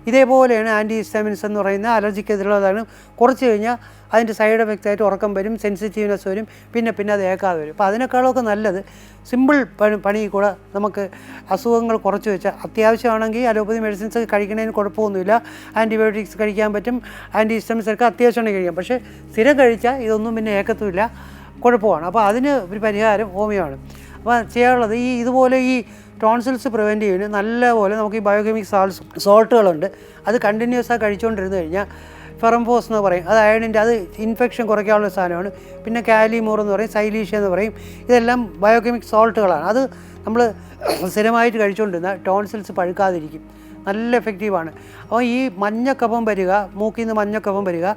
ഇതേപോലെയാണ് ആന്റി ഹിസ്റ്റാമിൻസ് എന്ന് പറയുന്ന അലർജിക്കെതിരുള്ളതാണ്. കുറച്ച് കഴിഞ്ഞാൽ അതിന്റെ സൈഡ് എഫക്റ്റ് ആയിട്ട് ഉറക്കം വരും സെൻസിറ്റീവ്നെസ് വരും പിന്നെ പിന്നെ അത് ഏക്കാതെ വരും. അപ്പോൾ അതിനേക്കാളൊക്കെ നല്ലത് സിമ്പിൾ പണി പണി കൂടെ നമുക്ക് അസുഖങ്ങൾ കുറച്ച് വെച്ചാൽ അത്യാവശ്യമാണെങ്കിൽ അലോപ്പതി മെഡിസിൻസ് കഴിക്കുന്നതിന് കുഴപ്പമൊന്നുമില്ല. ആന്റിബയോട്ടിക്സ് കഴിക്കാൻ പറ്റും ആന്റി ഹിസ്റ്റമിൻസ് ഒക്കെ അത്യാവശ്യമാണെങ്കിൽ കഴിക്കാം. പക്ഷേ സ്ഥിരം കഴിച്ചാൽ ഇതൊന്നും പിന്നെ ഏക്കത്തുമില്ല കുഴപ്പമാണ്. അപ്പോൾ അതിന് ഒരു പരിഹാരം ഹോമിയോ ആണ്. അപ്പോൾ ചെയ്യാനുള്ളത് ഈ ഇതുപോലെ ഈ ടോൺസിൽസ് പ്രിവെന്റ് ചെയ്യുന്നു. നല്ലപോലെ നമുക്ക് ഈ ബയോകെമിക് സാൾസ് സോൾട്ടുകളുണ്ട് അത് കണ്ടിന്യൂസ് ആയി കഴിച്ചുകൊണ്ടിരുന്നു കഴിഞ്ഞാൽ ഫെറംഫോസ് എന്ന് പറയും. അത് അയണിന്റെ അത് ഇൻഫെക്ഷൻ കുറയ്ക്കാനുള്ള സാധനമാണ്. പിന്നെ കാലിമോർ എന്ന് പറയും സൈലീഷ്യ എന്ന് പറയും. ഇതെല്ലാം ബയോകെമിക് സോൾട്ടുകളാണ് അത് നമ്മൾ സ്ഥിരമായിട്ട് കഴിച്ചുകൊണ്ടിരുന്ന ടോൺസിൽസ് പഴുക്കാതിരിക്കും. നല്ല എഫക്റ്റീവാണ് അപ്പോൾ ഈ മഞ്ഞക്കപ്പം വരിക മൂക്കിൽ നിന്ന് മഞ്ഞക്കപ്പം വരിക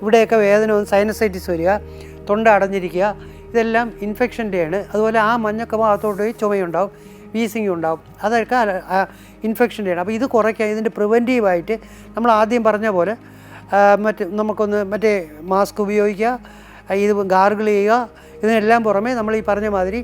ഇവിടെയൊക്കെ വേദന സൈനസൈറ്റിസ് വരിക തൊണ്ട അടഞ്ഞിരിക്കുക ഇതെല്ലാം ഇൻഫെക്ഷന്റെയാണ് അതുപോലെ ആ മഞ്ഞക്കപ്പം അകത്തോട്ട് പോയി ചുമയുണ്ടാവും. വീസിങ് ഉണ്ടാവും. അതൊക്കെ ഇൻഫെക്ഷന്റെയാണ് അപ്പോൾ ഇത് കുറയ്ക്കാൻ ഇതിന്റെ പ്രിവെന്റീവായിട്ട് നമ്മൾ ആദ്യം പറഞ്ഞ പോലെ മറ്റ് നമുക്കൊന്ന് മറ്റേ മാസ്ക് ഉപയോഗിക്കുക. ഇത് ഗാർഗിൾ ചെയ്യുക. ഇതിനെല്ലാം പുറമേ നമ്മൾ ഈ പറഞ്ഞ മാതിരി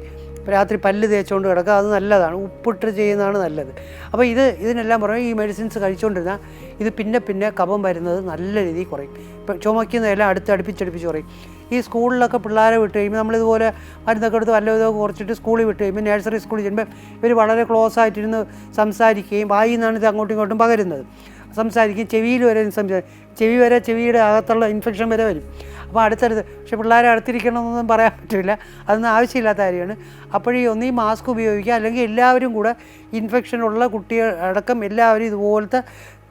രാത്രി പല്ല് തേച്ചുകൊണ്ട് കിടക്കുക. അത് നല്ലതാണ്. ഉപ്പിട്ട് ചെയ്യുന്നതാണ് നല്ലത്. അപ്പോൾ ഇത് ഇതിനെല്ലാം പുറമെ ഈ മെഡിസിൻസ് കഴിച്ചുകൊണ്ടിരുന്നാൽ ഇത് പിന്നെ പിന്നെ കഫം വരുന്നത് നല്ല രീതിയിൽ കുറയും. ഇപ്പം ചുമക്കുന്നതെല്ലാം അടുത്ത് അടുപ്പിച്ചടുപ്പിച്ച് കുറയും. ഈ സ്കൂളിലൊക്കെ പിള്ളേരെ വിട്ട് കഴിയുമ്പോൾ നമ്മളിതുപോലെ മരുന്നൊക്കെ എടുത്ത് വല്ല ഇതൊക്കെ കുറച്ചിട്ട് സ്കൂളിൽ വിട്ട് കഴിയുമ്പോൾ നഴ്സറി സ്കൂളിൽ ചെല്ലുമ്പോൾ ഇവർ വളരെ ക്ലോസ് ആയിട്ടിരുന്ന് സംസാരിക്കുകയും വായിൽ നിന്നാണ് ഇത് അങ്ങോട്ടും ഇങ്ങോട്ടും പകരുന്നത്. സംസാരിക്കും ചെവിയിൽ വരെ സംസാരിക്കും ചെവി വരെ ചെവിയുടെ അകത്തുള്ള ഇൻഫെക്ഷൻ വരെ വരും. അപ്പോൾ അടുത്തടുത്ത് പക്ഷേ പിള്ളേരെ അടുത്തിരിക്കണമെന്നൊന്നും പറയാൻ പറ്റില്ല. അതൊന്നും ആവശ്യമില്ലാത്ത കാര്യമാണ്. അപ്പോഴീ ഒന്നീ മാസ്ക് ഉപയോഗിക്കുക. അല്ലെങ്കിൽ എല്ലാവരും കൂടെ ഇൻഫെക്ഷനുള്ള കുട്ടികൾ അടക്കം എല്ലാവരും ഇതുപോലത്തെ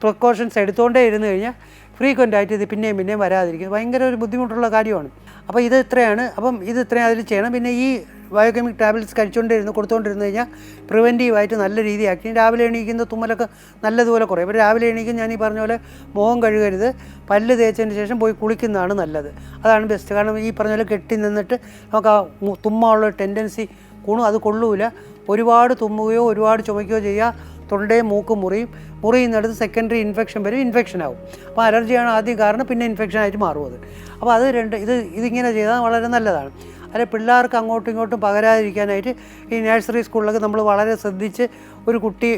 പ്രിക്കോഷൻസ് എടുത്തുകൊണ്ടേ ഇരുന്ന് കഴിഞ്ഞാൽ ഫ്രീക്വന്റ് ആയിട്ട് ഇത് പിന്നെയും പിന്നെയും വരാതിരിക്കും. ഭയങ്കര ഒരു ബുദ്ധിമുട്ടുള്ള കാര്യമാണ്. അപ്പോൾ ഇത് ഇത്രയാണ്. അപ്പം ഇത് ഇത്രയും അതിൽ ചെയ്യണം. പിന്നെ ഈ ബയോകെമിക് ടാബ്ലറ്റ്സ് കഴിച്ചുകൊണ്ടിരുന്ന് കൊടുത്തുകൊണ്ടിരുന്ന് കഴിഞ്ഞാൽ പ്രിവെന്റീവായിട്ട് നല്ല രീതിയാക്കി. രാവിലെ എണീക്കുന്ന തുമ്മലൊക്കെ നല്ലതുപോലെ കുറയും. അപ്പോൾ രാവിലെ എണീക്കും ഞാൻ ഈ പറഞ്ഞ പോലെ മുഖം കഴുകരുത്. പല്ല് തേച്ചതിന് ശേഷം പോയി കുളിക്കുന്നതാണ് നല്ലത്. അതാണ് ബെസ്റ്റ് കാരണം ഈ പറഞ്ഞ പോലെ കെട്ടി നിന്നിട്ട് നമുക്ക് ആ തുമ്മാനുള്ള ടെൻഡൻസി കുണു അത് കൊള്ളൂല. ഒരുപാട് തുമ്മുകയോ ഒരുപാട് ചുമയ്ക്കുകയോ ചെയ്യുക തൊണ്ടയും മൂക്ക് മുറിയും മുറിയുന്നിടത്ത് സെക്കൻഡറി ഇൻഫെക്ഷൻ വരും ഇൻഫെക്ഷൻ ആവും. അപ്പോൾ അലർജിയാണ് ആദ്യം കാരണം പിന്നെ ഇൻഫെക്ഷൻ ആയിട്ട് മാറും അത് അപ്പോൾ അത് രണ്ട് ഇത് ഇതിങ്ങനെ ചെയ്താൽ വളരെ നല്ലതാണ്. അല്ലെ പിള്ളേർക്ക് അങ്ങോട്ടും ഇങ്ങോട്ടും പകരാതിരിക്കാനായിട്ട് ഈ നഴ്സറി സ്കൂളിലൊക്കെ നമ്മൾ വളരെ ശ്രദ്ധിച്ച് ഒരു കുട്ടി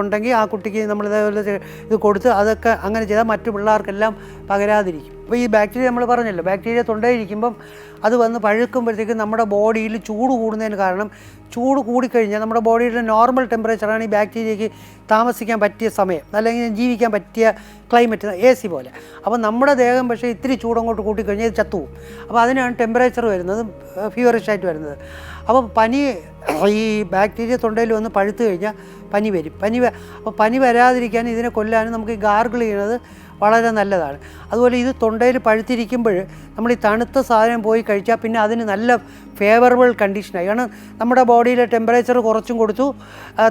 ഉണ്ടെങ്കിൽ ആ കുട്ടിക്ക് നമ്മൾ ഇതേപോലെ ഇത് കൊടുത്ത് അതൊക്കെ അങ്ങനെ ചെയ്താൽ മറ്റു പിള്ളേർക്കെല്ലാം പകരാതിരിക്കും. അപ്പോൾ ഈ ബാക്ടീരിയ നമ്മൾ പറഞ്ഞല്ലോ ബാക്ടീരിയ തൊണ്ടയിരിക്കുമ്പം അത് വന്ന് പഴുക്കുമ്പോഴത്തേക്കും നമ്മുടെ ബോഡിയിൽ ചൂട് കൂടുന്നതിന് കാരണം ചൂട് കൂടിക്കഴിഞ്ഞാൽ നമ്മുടെ ബോഡിയുടെ നോർമൽ ടെമ്പറേച്ചറാണ് ഈ ബാക്ടീരിയയ്ക്ക് താമസിക്കാൻ പറ്റിയ സമയം അല്ലെങ്കിൽ ജീവിക്കാൻ പറ്റിയ ക്ലൈമറ്റ് എ സി പോലെ. അപ്പോൾ നമ്മുടെ ദേഹം പക്ഷേ ഇത്തിരി ചൂടങ്ങോട്ട് കൂട്ടിക്കഴിഞ്ഞാൽ ഇത് ചത്തുപോകും. അപ്പോൾ അതിനാണ് ടെമ്പറേച്ചർ വരുന്നത് ഫീവറിഷ് ആയിട്ട് വരുന്നത്. അപ്പോൾ പനി ഈ ബാക്ടീരിയ തൊണ്ടയിൽ വന്ന് പഴുത്തു കഴിഞ്ഞാൽ പനി വരും. പനി അപ്പോൾ പനി വരാതിരിക്കാൻ ഇതിനെ കൊല്ലാനും നമുക്ക് ഈ ഗാർഗിൾ ചെയ്യുന്നത് വളരെ നല്ലതാണ്. അതുപോലെ ഇത് തൊണ്ടയിൽ പഴുത്തിരിക്കുമ്പോൾ നമ്മൾ ഈ തണുത്ത സാധനം പോയി കഴിച്ചാൽ പിന്നെ അതിന് നല്ല ഫേവറബിൾ കണ്ടീഷനായി കാരണം നമ്മുടെ ബോഡിയിലെ ടെമ്പറേച്ചർ കുറച്ചും കൊടുത്തു.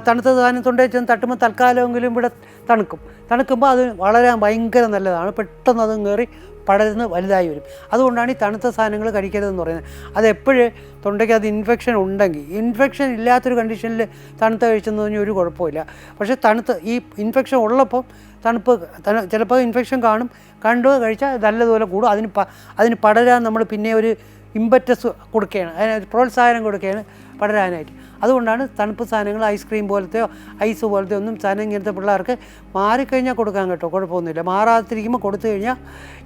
തണുത്ത സാധനം തൊണ്ടയിൽ ചെന്ന് തട്ടുമ്പോൾ തൽക്കാലമെങ്കിലും ഇവിടെ തണുക്കും. തണുക്കുമ്പോൾ അത് വളരെ ഭയങ്കര നല്ലതാണ്. പെട്ടെന്ന് അതും കയറി പടർന്ന് വലുതായി വരും. അതുകൊണ്ടാണ് ഈ തണുത്ത സാധനങ്ങൾ കഴിക്കരുതെന്ന് പറയുന്നത്. അത് എപ്പോഴും തൊണ്ടയ്ക്ക് അത് ഇൻഫെക്ഷൻ ഉണ്ടെങ്കിൽ ഇൻഫെക്ഷൻ ഇല്ലാത്തൊരു കണ്ടീഷനിൽ തണുത്ത കഴിച്ചെന്ന് പറഞ്ഞാൽ ഒരു കുഴപ്പമില്ല. പക്ഷേ തണുത്ത് ഈ ഇൻഫെക്ഷൻ ഉള്ളപ്പം തണുപ്പ് തണു ചിലപ്പോൾ ഇൻഫെക്ഷൻ കാണും. കണ്ടു കഴിച്ചാൽ നല്ലതുപോലെ കൂടും. അതിന് പ അതിന് പടരാൻ നമ്മൾ പിന്നെ ഒരു ഇമ്പറ്റസ് കൊടുക്കുകയാണ്. അതിന് പ്രോത്സാഹനം കൊടുക്കുകയാണ് പടരാനായിട്ട്. അതുകൊണ്ടാണ് തണുപ്പ് സാധനങ്ങൾ ഐസ്ക്രീം പോലത്തെയോ ഐസ് പോലത്തെയോ ഒന്നും സാധനം ഇങ്ങനത്തെ പിള്ളേർക്ക് മാറിക്കഴിഞ്ഞാൽ കൊടുക്കാൻ കേട്ടോ കുഴപ്പമൊന്നുമില്ല. മാറാതിരിക്കുമ്പോൾ കൊടുത്തു കഴിഞ്ഞാൽ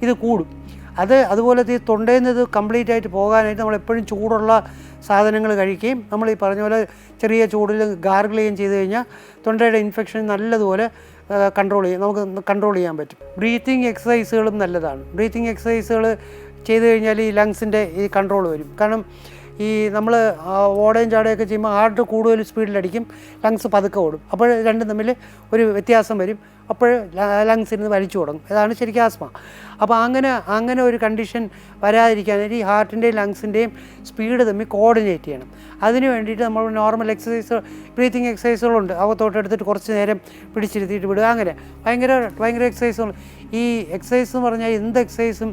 ഇത് കൂടും. അത് അതുപോലെ ഈ തൊണ്ടയിൽ നിന്ന് ഇത് കംപ്ലീറ്റ് ആയിട്ട് പോകാനായിട്ട് നമ്മൾ എപ്പോഴും ചൂടുള്ള സാധനങ്ങൾ കഴിക്കുകയും നമ്മൾ ഈ പറഞ്ഞ പോലെ ചെറിയ ചൂടിൽ ഗാർഗിൾ ചെയ്യുകയും ചെയ്ത് കഴിഞ്ഞാൽ തൊണ്ടയുടെ ഇൻഫെക്ഷൻ നല്ലതുപോലെ കൺട്രോൾ ചെയ്യാം നമുക്ക് കൺട്രോൾ ചെയ്യാൻ പറ്റും. ബ്രീത്തിങ് എക്സസൈസുകളും നല്ലതാണ്. ബ്രീത്തിങ് എക്സസൈസുകൾ ചെയ്തു കഴിഞ്ഞാൽ ഈ ലങ്സിന്റെ ഈ കൺട്രോൾ വരും. കാരണം ഈ നമ്മൾ ഓടയും ചാടയൊക്കെ ചെയ്യുമ്പോൾ ഹാർട്ട് കൂടുതൽ സ്പീഡിലടിക്കും ലങ്സ് പതുക്കെ ഓടും. അപ്പോൾ രണ്ടും തമ്മിൽ ഒരു വ്യത്യാസം വരും. അപ്പോൾ ലങ്സിൽ നിന്ന് വലിച്ചു തുടങ്ങും അതാണ് ശരിക്കും ആസ്മ. അപ്പോൾ അങ്ങനെ അങ്ങനെ ഒരു കണ്ടീഷൻ വരാതിരിക്കാനായിട്ട് ഈ ഹാർട്ടിന്റെയും ലങ്സിന്റെയും സ്പീഡ് തമ്മിൽ കോർഡിനേറ്റ് ചെയ്യണം. അതിന് വേണ്ടിയിട്ട് നമ്മൾ നോർമൽ എക്സസൈസ് ബ്രീത്തിങ് എക്സസൈസുകളുണ്ട് അവ എടുത്തിട്ട് കുറച്ച് നേരം പിടിച്ചിരുത്തിയിട്ട് വിടുക. അങ്ങനെ ഭയങ്കര ഭയങ്കര എക്സസൈസുകൾ ഈ എക്സസൈസ് എന്ന് പറഞ്ഞാൽ എന്ത് എക്സസൈസും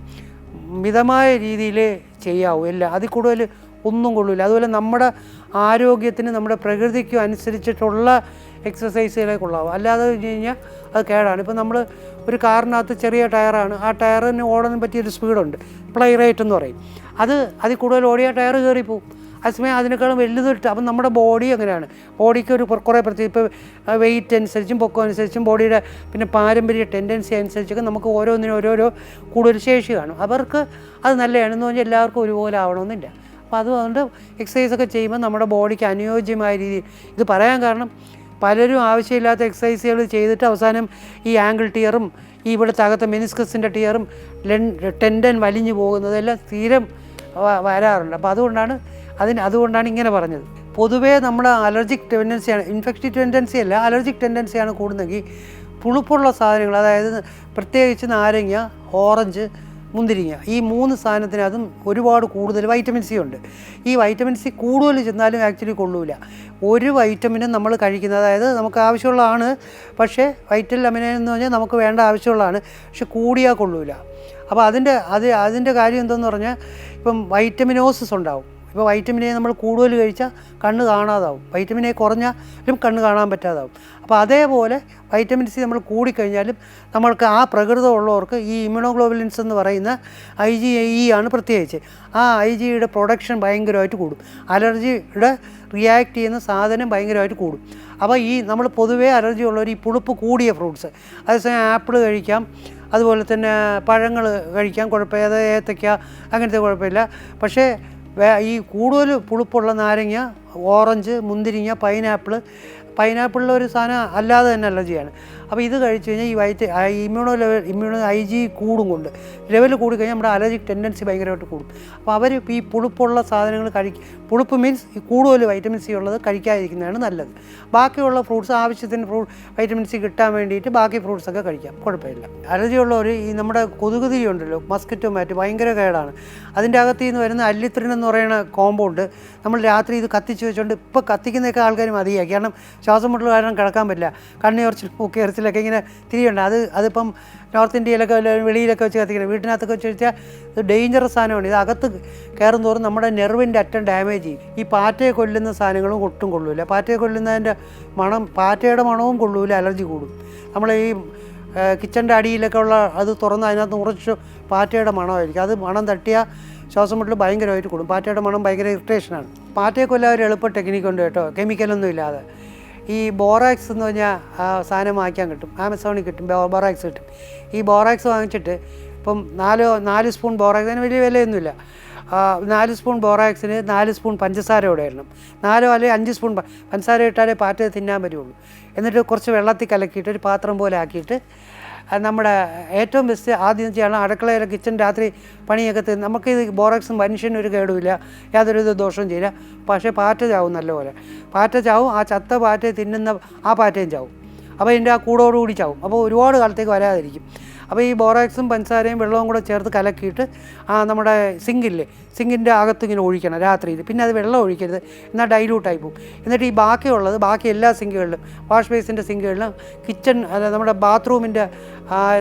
മിതമായ രീതിയിൽ ചെയ്യാവൂ. എല്ലാം അതിൽ കൂടുതൽ ഒന്നും കൊള്ളില്ല അതുപോലെ നമ്മുടെ ആരോഗ്യത്തിന് നമ്മുടെ പ്രകൃതിക്കും അനുസരിച്ചിട്ടുള്ള എക്സസൈസുകളെ കൊള്ളാവും. അല്ലാതെ വെച്ച് കഴിഞ്ഞാൽ അത് കേടാണ്. ഇപ്പം നമ്മൾ ഒരു കാറിനകത്ത് ചെറിയ ടയറാണ്. ആ ടയറിന് ഓടാൻ പറ്റിയൊരു സ്പീഡുണ്ട്. പ്ലൈ റേറ്റ് എന്ന് പറയും. അത് അതിൽ കൂടുതൽ ഓടിയാൽ ടയർ കയറിപ്പോവും അതേസമയം അതിനേക്കാളും വലുതിട്ട് അപ്പം നമ്മുടെ ബോഡി അങ്ങനെയാണ്. ബോഡിക്ക് ഒരു കുറേ പ്രത്യേകം ഇപ്പോൾ വെയിറ്റ് അനുസരിച്ചും പൊക്കം അനുസരിച്ചും ബോഡിയുടെ പിന്നെ പാരമ്പര്യ ടെൻഡൻസി അനുസരിച്ചൊക്കെ നമുക്ക് ഓരോന്നിനും ഓരോരോ കൂടുതൽ ശേഷി കാണും. അവർക്ക് അത് നല്ലതാണെന്ന് പറഞ്ഞാൽ എല്ലാവർക്കും ഒരുപോലെ ആവണമെന്നില്ല. അപ്പോൾ അതുകൊണ്ട് എക്സസൈസ് ഒക്കെ ചെയ്യുമ്പോൾ നമ്മുടെ ബോഡിക്ക് അനുയോജ്യമായ രീതിയിൽ ഇത് പറയാൻ കാരണം പലരും ആവശ്യമില്ലാത്ത എക്സസൈസുകൾ ചെയ്തിട്ട് അവസാനം ഈ ആംഗിൾ ടിയറും ഈ ഇവിടെ തകത്ത മെനിസ്കസിന്റെ ടിയറും ലെൻ ടെൻഡൻ വലിഞ്ഞു പോകുന്നതെല്ലാം സ്ഥിരം വരാറുണ്ട്. അപ്പോൾ അതുകൊണ്ടാണ് അതിന് അതുകൊണ്ടാണ് ഇങ്ങനെ പറഞ്ഞത്. പൊതുവേ നമ്മുടെ അലർജിക് ടെൻഡൻസിയാണ് ഇൻഫെക്റ്റീവ് ടെൻഡൻസി അല്ല അലർജിക് ടെൻഡൻസിയാണ് കൂടുന്നെങ്കിൽ പുളിപ്പുള്ള സാധനങ്ങൾ അതായത് പ്രത്യേകിച്ച് നാരങ്ങ ഓറഞ്ച് മുന്തിരിങ്ങ. ഈ മൂന്ന് സാധനത്തിനകത്തും ഒരുപാട് കൂടുതൽ വൈറ്റമിൻ സി ഉണ്ട്. ഈ വൈറ്റമിൻ സി കൂടുതൽ ചെന്നാലും ആക്ച്വലി കൊള്ളൂല. ഒരു വൈറ്റമിനും നമ്മൾ കഴിക്കുന്നത് അതായത് നമുക്ക് ആവശ്യമുള്ളതാണ്. പക്ഷേ വൈറ്റൽ അമിന എന്ന് പറഞ്ഞാൽ നമുക്ക് വേണ്ട ആവശ്യമുള്ളതാണ്. പക്ഷെ കൂടിയാൽ കൊള്ളൂല. അപ്പോൾ അതിന്റെ അത് അതിന്റെ കാര്യം എന്തെന്ന് പറഞ്ഞാൽ ഇപ്പം വൈറ്റമിനോസിസ് ഉണ്ടാവും. ഇപ്പോൾ വൈറ്റമിൻ എ നമ്മൾ കൂടുതൽ കഴിച്ചാൽ കണ്ണ് കാണാതാവും. വൈറ്റമിൻ എ കുറഞ്ഞാലും കണ്ണ് കാണാൻ പറ്റാതാവും. അപ്പോൾ അതേപോലെ വൈറ്റമിൻ സി നമ്മൾ കൂടിക്കഴിഞ്ഞാലും നമ്മൾക്ക് ആ പ്രകൃതമുള്ളവർക്ക് ഈ ഇമ്യൂണോഗ്ലോബുലിൻസ് എന്ന് പറയുന്ന ഐ ജി ഇ ആണ് പ്രത്യേകിച്ച്. ആ ഐ ജിയുടെ പ്രൊഡക്ഷൻ ഭയങ്കരമായിട്ട് കൂടും. അലർജിയുടെ റിയാക്ട് ചെയ്യുന്ന സാധനം ഭയങ്കരമായിട്ട് കൂടും. അപ്പോൾ ഈ നമ്മൾ പൊതുവേ അലർജി ഉള്ളവർ ഈ പുളിപ്പ് കൂടിയ ഫ്രൂട്ട്സ് അതേസമയം ആപ്പിൾ കഴിക്കാം അതുപോലെ തന്നെ പഴങ്ങൾ കഴിക്കാം കുഴപ്പമില്ല ഏത് ഏത്തയ്ക്ക അങ്ങനത്തെ കുഴപ്പമില്ല. പക്ഷേ വേ ഈ കൂടുതൽ പുളിപ്പുള്ള നാരങ്ങ ഓറഞ്ച് മുന്തിരിങ്ങ പൈനാപ്പിൾ പൈനാപ്പിളിൽ ഒരു സാധനം അല്ലാതെ തന്നെ അലർജിയാണ്. അപ്പോൾ ഇത് കഴിച്ച് കഴിഞ്ഞാൽ ഈ white immuno level immuno I G കൂടും കൊണ്ട്. ലെവൽ കൂടിക്കഴിഞ്ഞാൽ നമ്മുടെ അലർജിക് ടെൻഡൻസി ഭയങ്കരമായിട്ട് കൂടും. അപ്പോൾ അവർ ഈ പുളിപ്പുള്ള സാധനങ്ങൾ കഴിക്കും പുളിപ്പ് മീൻസ് ഈ കൂടുതൽ വൈറ്റമിൻ സി ഉള്ളത് കഴിക്കാതിരിക്കുന്നതാണ് നല്ലത്. ബാക്കിയുള്ള ഫ്രൂട്ട്സ് ആവശ്യത്തിന് ഫ്രൂ വൈറ്റമിൻ സി കിട്ടാൻ വേണ്ടിയിട്ട് ബാക്കി ഫ്രൂട്ട്സൊക്കെ കഴിക്കാം. കുഴപ്പമില്ല. അലർജി ഉള്ളവർ ഈ നമ്മുടെ കൊതുകുതിരി ഉണ്ടല്ലോ മസ്കിറ്റോ മാറ്റ് ഭയങ്കര കേടാണ്. അതിന്റെ അകത്ത് നിന്ന് വരുന്ന അല്ലിത്രിൻ എന്ന് പറയുന്ന കോമ്പൗണ്ട് നമ്മൾ രാത്രി ഇത് കത്തിച്ച് വെച്ചുകൊണ്ട് ഇപ്പോൾ കത്തിക്കുന്നതൊക്കെ ആൾക്കാർ മതിയായി. കാരണം ശ്വാസം മുട്ടൽ കാരണം കിടക്കാൻ പറ്റില്ല. കണ്ണിയറച്ചിൽ മൂക്കിയറച്ചിലൊക്കെ ഇങ്ങനെ തിരിയുണ്ട്. അത് അതിപ്പം നോർത്ത് ഇന്ത്യയിലൊക്കെ വെളിയിലൊക്കെ വെച്ച് കത്തിക്കുന്നത് വീട്ടിനകത്തൊക്കെ വെച്ച് വെച്ചാൽ ഡേഞ്ചറസ് സാധനമാണ്. ഇത് അകത്ത് കയറും തോറും നമ്മുടെ നെർവിന്റെ അറ്റം ഡാമേജ് ചെയ്യും. ഈ പാറ്റയെ കൊല്ലുന്ന സാധനങ്ങളും ഒട്ടും കൊള്ളൂല. പാറ്റയെ കൊല്ലുന്നതിന്റെ മണം പാറ്റയുടെ മണവും കൊള്ളൂല. അലർജി കൂടും. നമ്മൾ ഈ കിച്ചന്റെ അടിയിലൊക്കെ ഉള്ള അത് തുറന്ന് അതിനകത്ത് ഉറച്ച് പാറ്റയുടെ മണമായിരിക്കും. അത് മണം തട്ടിയാൽ ശ്വാസം മുട്ടൽ ഭയങ്കരമായിട്ട് കൂടും. പാറ്റയുടെ മണം ഭയങ്കര ഇറിറ്റേഷനാണ്. പാറ്റയെ കൊല്ലാൻ ഒരു എളുപ്പ ടെക്നിക്കുണ്ട് കേട്ടോ. കെമിക്കലൊന്നും ഇല്ലാതെ. ഈ ബോറാക്സ് എന്ന് പറഞ്ഞാൽ സാധനം വാങ്ങിക്കാൻ കിട്ടും. ആമസോണിൽ കിട്ടും. ബോറാക്സ് കിട്ടും. ഈ ബോറാക്സ് വാങ്ങിച്ചിട്ട് ഇപ്പം നാലോ നാല് സ്പൂൺ ബോറാക്സ് അതിന് വലിയ വിലയൊന്നുമില്ല. നാല് സ്പൂൺ ബോറാക്സിന് നാല് സ്പൂൺ പഞ്ചസാര ഇവിടെ ഇടണം. നാലോ അല്ലെങ്കിൽ അഞ്ച് സ്പൂൺ പഞ്ചസാര ഇട്ടാലേ പാറ്റ തിന്നാൻ പറ്റുള്ളൂ. എന്നിട്ട് കുറച്ച് വെള്ളത്തിൽ കലക്കിയിട്ട് ഒരു പാത്രം പോലെ ആക്കിയിട്ട് നമ്മുടെ ഏറ്റവും ബെസ്റ്റ് ആദ്യം ചെയ്യണം അടുക്കളയിലെ കിച്ചൺ രാത്രി പണിയൊക്കെ നമുക്ക് ഇത് ബോറക്സും മനുഷ്യനും ഒരു കേടുമില്ല. യാതൊരു ദോഷവും ചെയ്യില്ല. പക്ഷേ പാറ്റ ചാവും നല്ലപോലെ. പാറ്റ ചാവും ആ ചത്ത പാറ്റയെ തിന്നുന്ന ആ പാറ്റയും ചാവും. അപ്പോൾ ഇതിന്റെ ആ കൂടോടുകൂടി ചാവും. അപ്പോൾ ഒരുപാട് കാലത്തേക്ക് വരാതിരിക്കും. അപ്പോൾ ഈ ബോറാക്സും പഞ്ചസാരയും വെള്ളവും കൂടെ ചേർത്ത് കലക്കിയിട്ട് ആ നമ്മുടെ സിങ്കില്ലേ സിങ്കിന്റെ അകത്ത് ഇങ്ങനെ ഒഴിക്കണം രാത്രിയിൽ. പിന്നെ അത് വെള്ളം ഒഴിക്കരുത് എന്നാൽ ഡൈലൂട്ടായി പോകും. എന്നിട്ട് ഈ ബാക്കിയുള്ളത് ബാക്കി എല്ലാ സിങ്കുകളിലും വാഷ് ബേസിന്റെ സിങ്കുകളിലും കിച്ചൺ അതായത് നമ്മുടെ ബാത്റൂമിന്റെ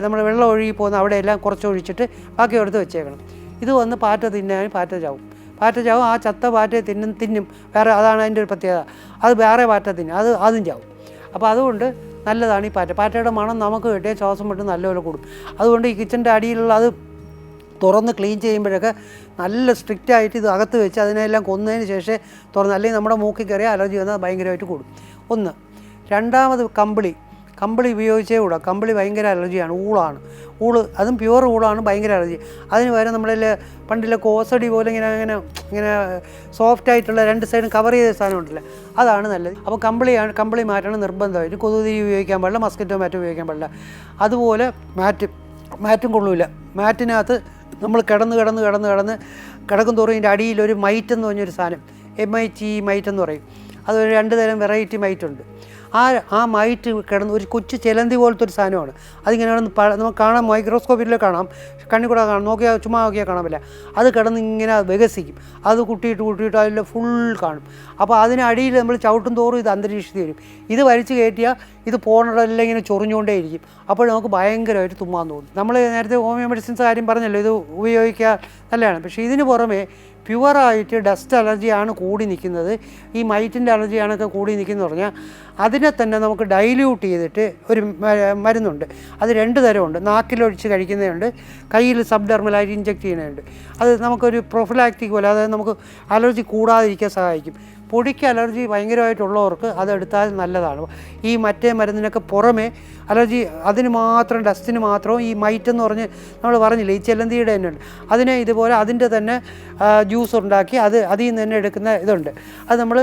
നമ്മൾ വെള്ളം ഒഴുകി പോകുന്ന അവിടെയെല്ലാം കുറച്ച് ഒഴിച്ചിട്ട് ബാക്കി എടുത്ത് വെച്ചേക്കണം. ഇത് വന്ന് പാറ്റ തിന്നാൻ പാറ്റ ചാവും. പാറ്റ ചാവും ആ ചത്ത പാറ്റയെ തിന്നും തിന്നും. വേറെ അതാണ് അതിന്റെ ഒരു പ്രത്യേകത. അത് വേറെ പാറ്റ തിന്നും അത് അതും ചാവും. അപ്പോൾ അതുകൊണ്ട് നല്ലതാണ് ഈ പാറ്റ. പാറ്റയുടെ മണം നമുക്ക് കിട്ടിയ ശ്വാസം വിട്ട് നല്ലപോലെ കൂടും അതുകൊണ്ട് ഈ കിച്ചന്റെ അടിയിലുള്ള അത് തുറന്ന് ക്ലീൻ ചെയ്യുമ്പോഴൊക്കെ നല്ല സ്ട്രിക്റ്റ് ആയിട്ട് ഇത് അകത്ത് വെച്ച് അതിനെല്ലാം കൊന്നതിന് ശേഷം തുറന്ന് അല്ലെങ്കിൽ നമ്മുടെ മൂക്കിൽ കയറിയ അലർജി വന്നാൽ ഭയങ്കരമായിട്ട് കൂടും. ഒന്ന് രണ്ടാമത് കമ്പിളി. കമ്പിളി ഉപയോഗിച്ചേ കൂടാ കമ്പിളി ഭയങ്കര അലർജിയാണ് ഊളാണ്. ഊൾ അതും പ്യുവർ ഊളാണ് ഭയങ്കര അലർജി. അതിന് പകരം നമ്മളിൽ പണ്ടിലെ കോസടി പോലെ ഇങ്ങനെ ഇങ്ങനെ ഇങ്ങനെ സോഫ്റ്റ് ആയിട്ടുള്ള രണ്ട് സൈഡും കവർ ചെയ്ത സാധനം ഉണ്ടല്ലോ അതാണ് നല്ലത്. അപ്പോൾ കമ്പിളിയാണ് കമ്പിളി മാറ്റണം നിർബന്ധമായിട്ട് കൊതുകുതിരി ഉപയോഗിക്കാൻ പാടില്ല മസ്കിറ്റോ മാറ്റ് ഉപയോഗിക്കാൻ പാടില്ല. അതുപോലെ മാറ്റ് മാറ്റും കൊള്ളൂല. മാറ്റിനകത്ത് നമ്മൾ കിടന്ന് കിടന്ന് കിടന്ന് കിടന്ന് കിടക്കും തോറും ഇതിന്റെ അടിയിൽ ഒരു മൈറ്റ് എന്ന് പറഞ്ഞൊരു സാധനം. എം ഐ ടി മൈറ്റ് എന്ന് പറയും. അതൊരു രണ്ട് തരം വെറൈറ്റി മൈറ്റ് ഉണ്ട്. ആ ആ മൈറ്റ് കിടന്ന് ഒരു കൊച്ചു ചിലന്തി പോലത്തെ ഒരു സാധനമാണ്. അതിങ്ങനെ കിടന്ന് നമുക്ക് കാണാം മൈക്രോസ്കോപ്പിൽ കാണാം. കണ്ണിൽ കൂടെ കാണാം നോക്കിയാൽ ചുമ്മാ നോക്കിയാൽ കാണാൻ പറ്റില്ല. അത് കിടന്ന് ഇങ്ങനെ വികസിക്കും. അത് കുട്ടിയിട്ട് കുട്ടിയിട്ട് അതിൽ ഫുൾ കാണും. അപ്പോൾ അതിനടിയിൽ നമ്മൾ ചവിട്ടും തോറും ഇത് അന്തരീക്ഷത്തിൽ വരും. ഇത് വലിച്ചു കയറ്റിയാൽ ഇത് പോകണതെല്ലാം ഇങ്ങനെ ചൊറിഞ്ഞുകൊണ്ടേ ഇരിക്കും. അപ്പോൾ നമുക്ക് ഭയങ്കരമായിട്ട് തുമ്മാൻ തോന്നും. നമ്മൾ നേരത്തെ ഹോമിയോ മെഡിസിൻസ് കാര്യം പറഞ്ഞല്ലോ ഇത് ഉപയോഗിക്കുക നല്ലതാണ്. പക്ഷേ ഇതിന് പുറമെ പ്യുവറായിട്ട് ഡസ്റ്റ് അലർജിയാണ് കൂടി നിൽക്കുന്നത്. ഈ മൈറ്റിന്റെ അലർജിയാണൊക്കെ കൂടി നിൽക്കുന്നത് പറഞ്ഞാൽ അതിനെ തന്നെ നമുക്ക് ഡൈല്യൂട്ട് ചെയ്തിട്ട് ഒരു മരുന്നുണ്ട്. അത് രണ്ട് തരമുണ്ട്. നാക്കിലൊഴിച്ച് കഴിക്കുന്നതുണ്ട്. കയ്യിൽ സബ് ഡെർമലായിട്ട് ഇഞ്ചെക്ട് ചെയ്യുന്നതുണ്ട്. അത് നമുക്കൊരു പ്രൊഫിലാക്റ്റിക് പോലെ അതായത് നമുക്ക് അലർജി കൂടാതിരിക്കാൻ സഹായിക്കും. പൊടിക്ക് അലർജി ഭയങ്കരമായിട്ടുള്ളവർക്ക് അതെടുത്താൽ നല്ലതാണ്. ഈ മറ്റേ മരുന്നിനൊക്കെ പുറമേ അലർജി അതിന് മാത്രം ഡസ്റ്റിന് മാത്രം ഈ മൈറ്റ് എന്ന് പറഞ്ഞ് നമ്മൾ പറഞ്ഞില്ലേ ഈ ചെലന്തിയുടെ തന്നെ ഉണ്ട്. അതിനെ ഇതുപോലെ അതിന്റെ തന്നെ ജ്യൂസ് ഉണ്ടാക്കി അത് അതിൽ നിന്ന് തന്നെ എടുക്കുന്ന ഇതുണ്ട്. അത് നമ്മൾ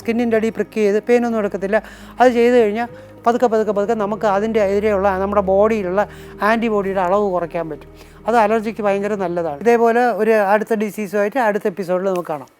സ്കിന്നിന്റെ അടി പ്രിക്ക് ചെയ്ത് പെയിനൊന്നും എടുക്കത്തില്ല. അത് ചെയ്ത് കഴിഞ്ഞാൽ പതുക്കെ പതുക്കെ പതുക്കെ നമുക്ക് അതിന്റെ എതിരെയുള്ള നമ്മുടെ ബോഡിയിലുള്ള ആന്റിബോഡിയുടെ അളവ് കുറയ്ക്കാൻ പറ്റും. അത് അലർജിക്ക് ഭയങ്കര നല്ലതാണ്. ഇതേപോലെ ഒരു അടുത്ത ഡിസീസുമായിട്ട് അടുത്ത എപ്പിസോഡിൽ നമുക്ക് കാണാം.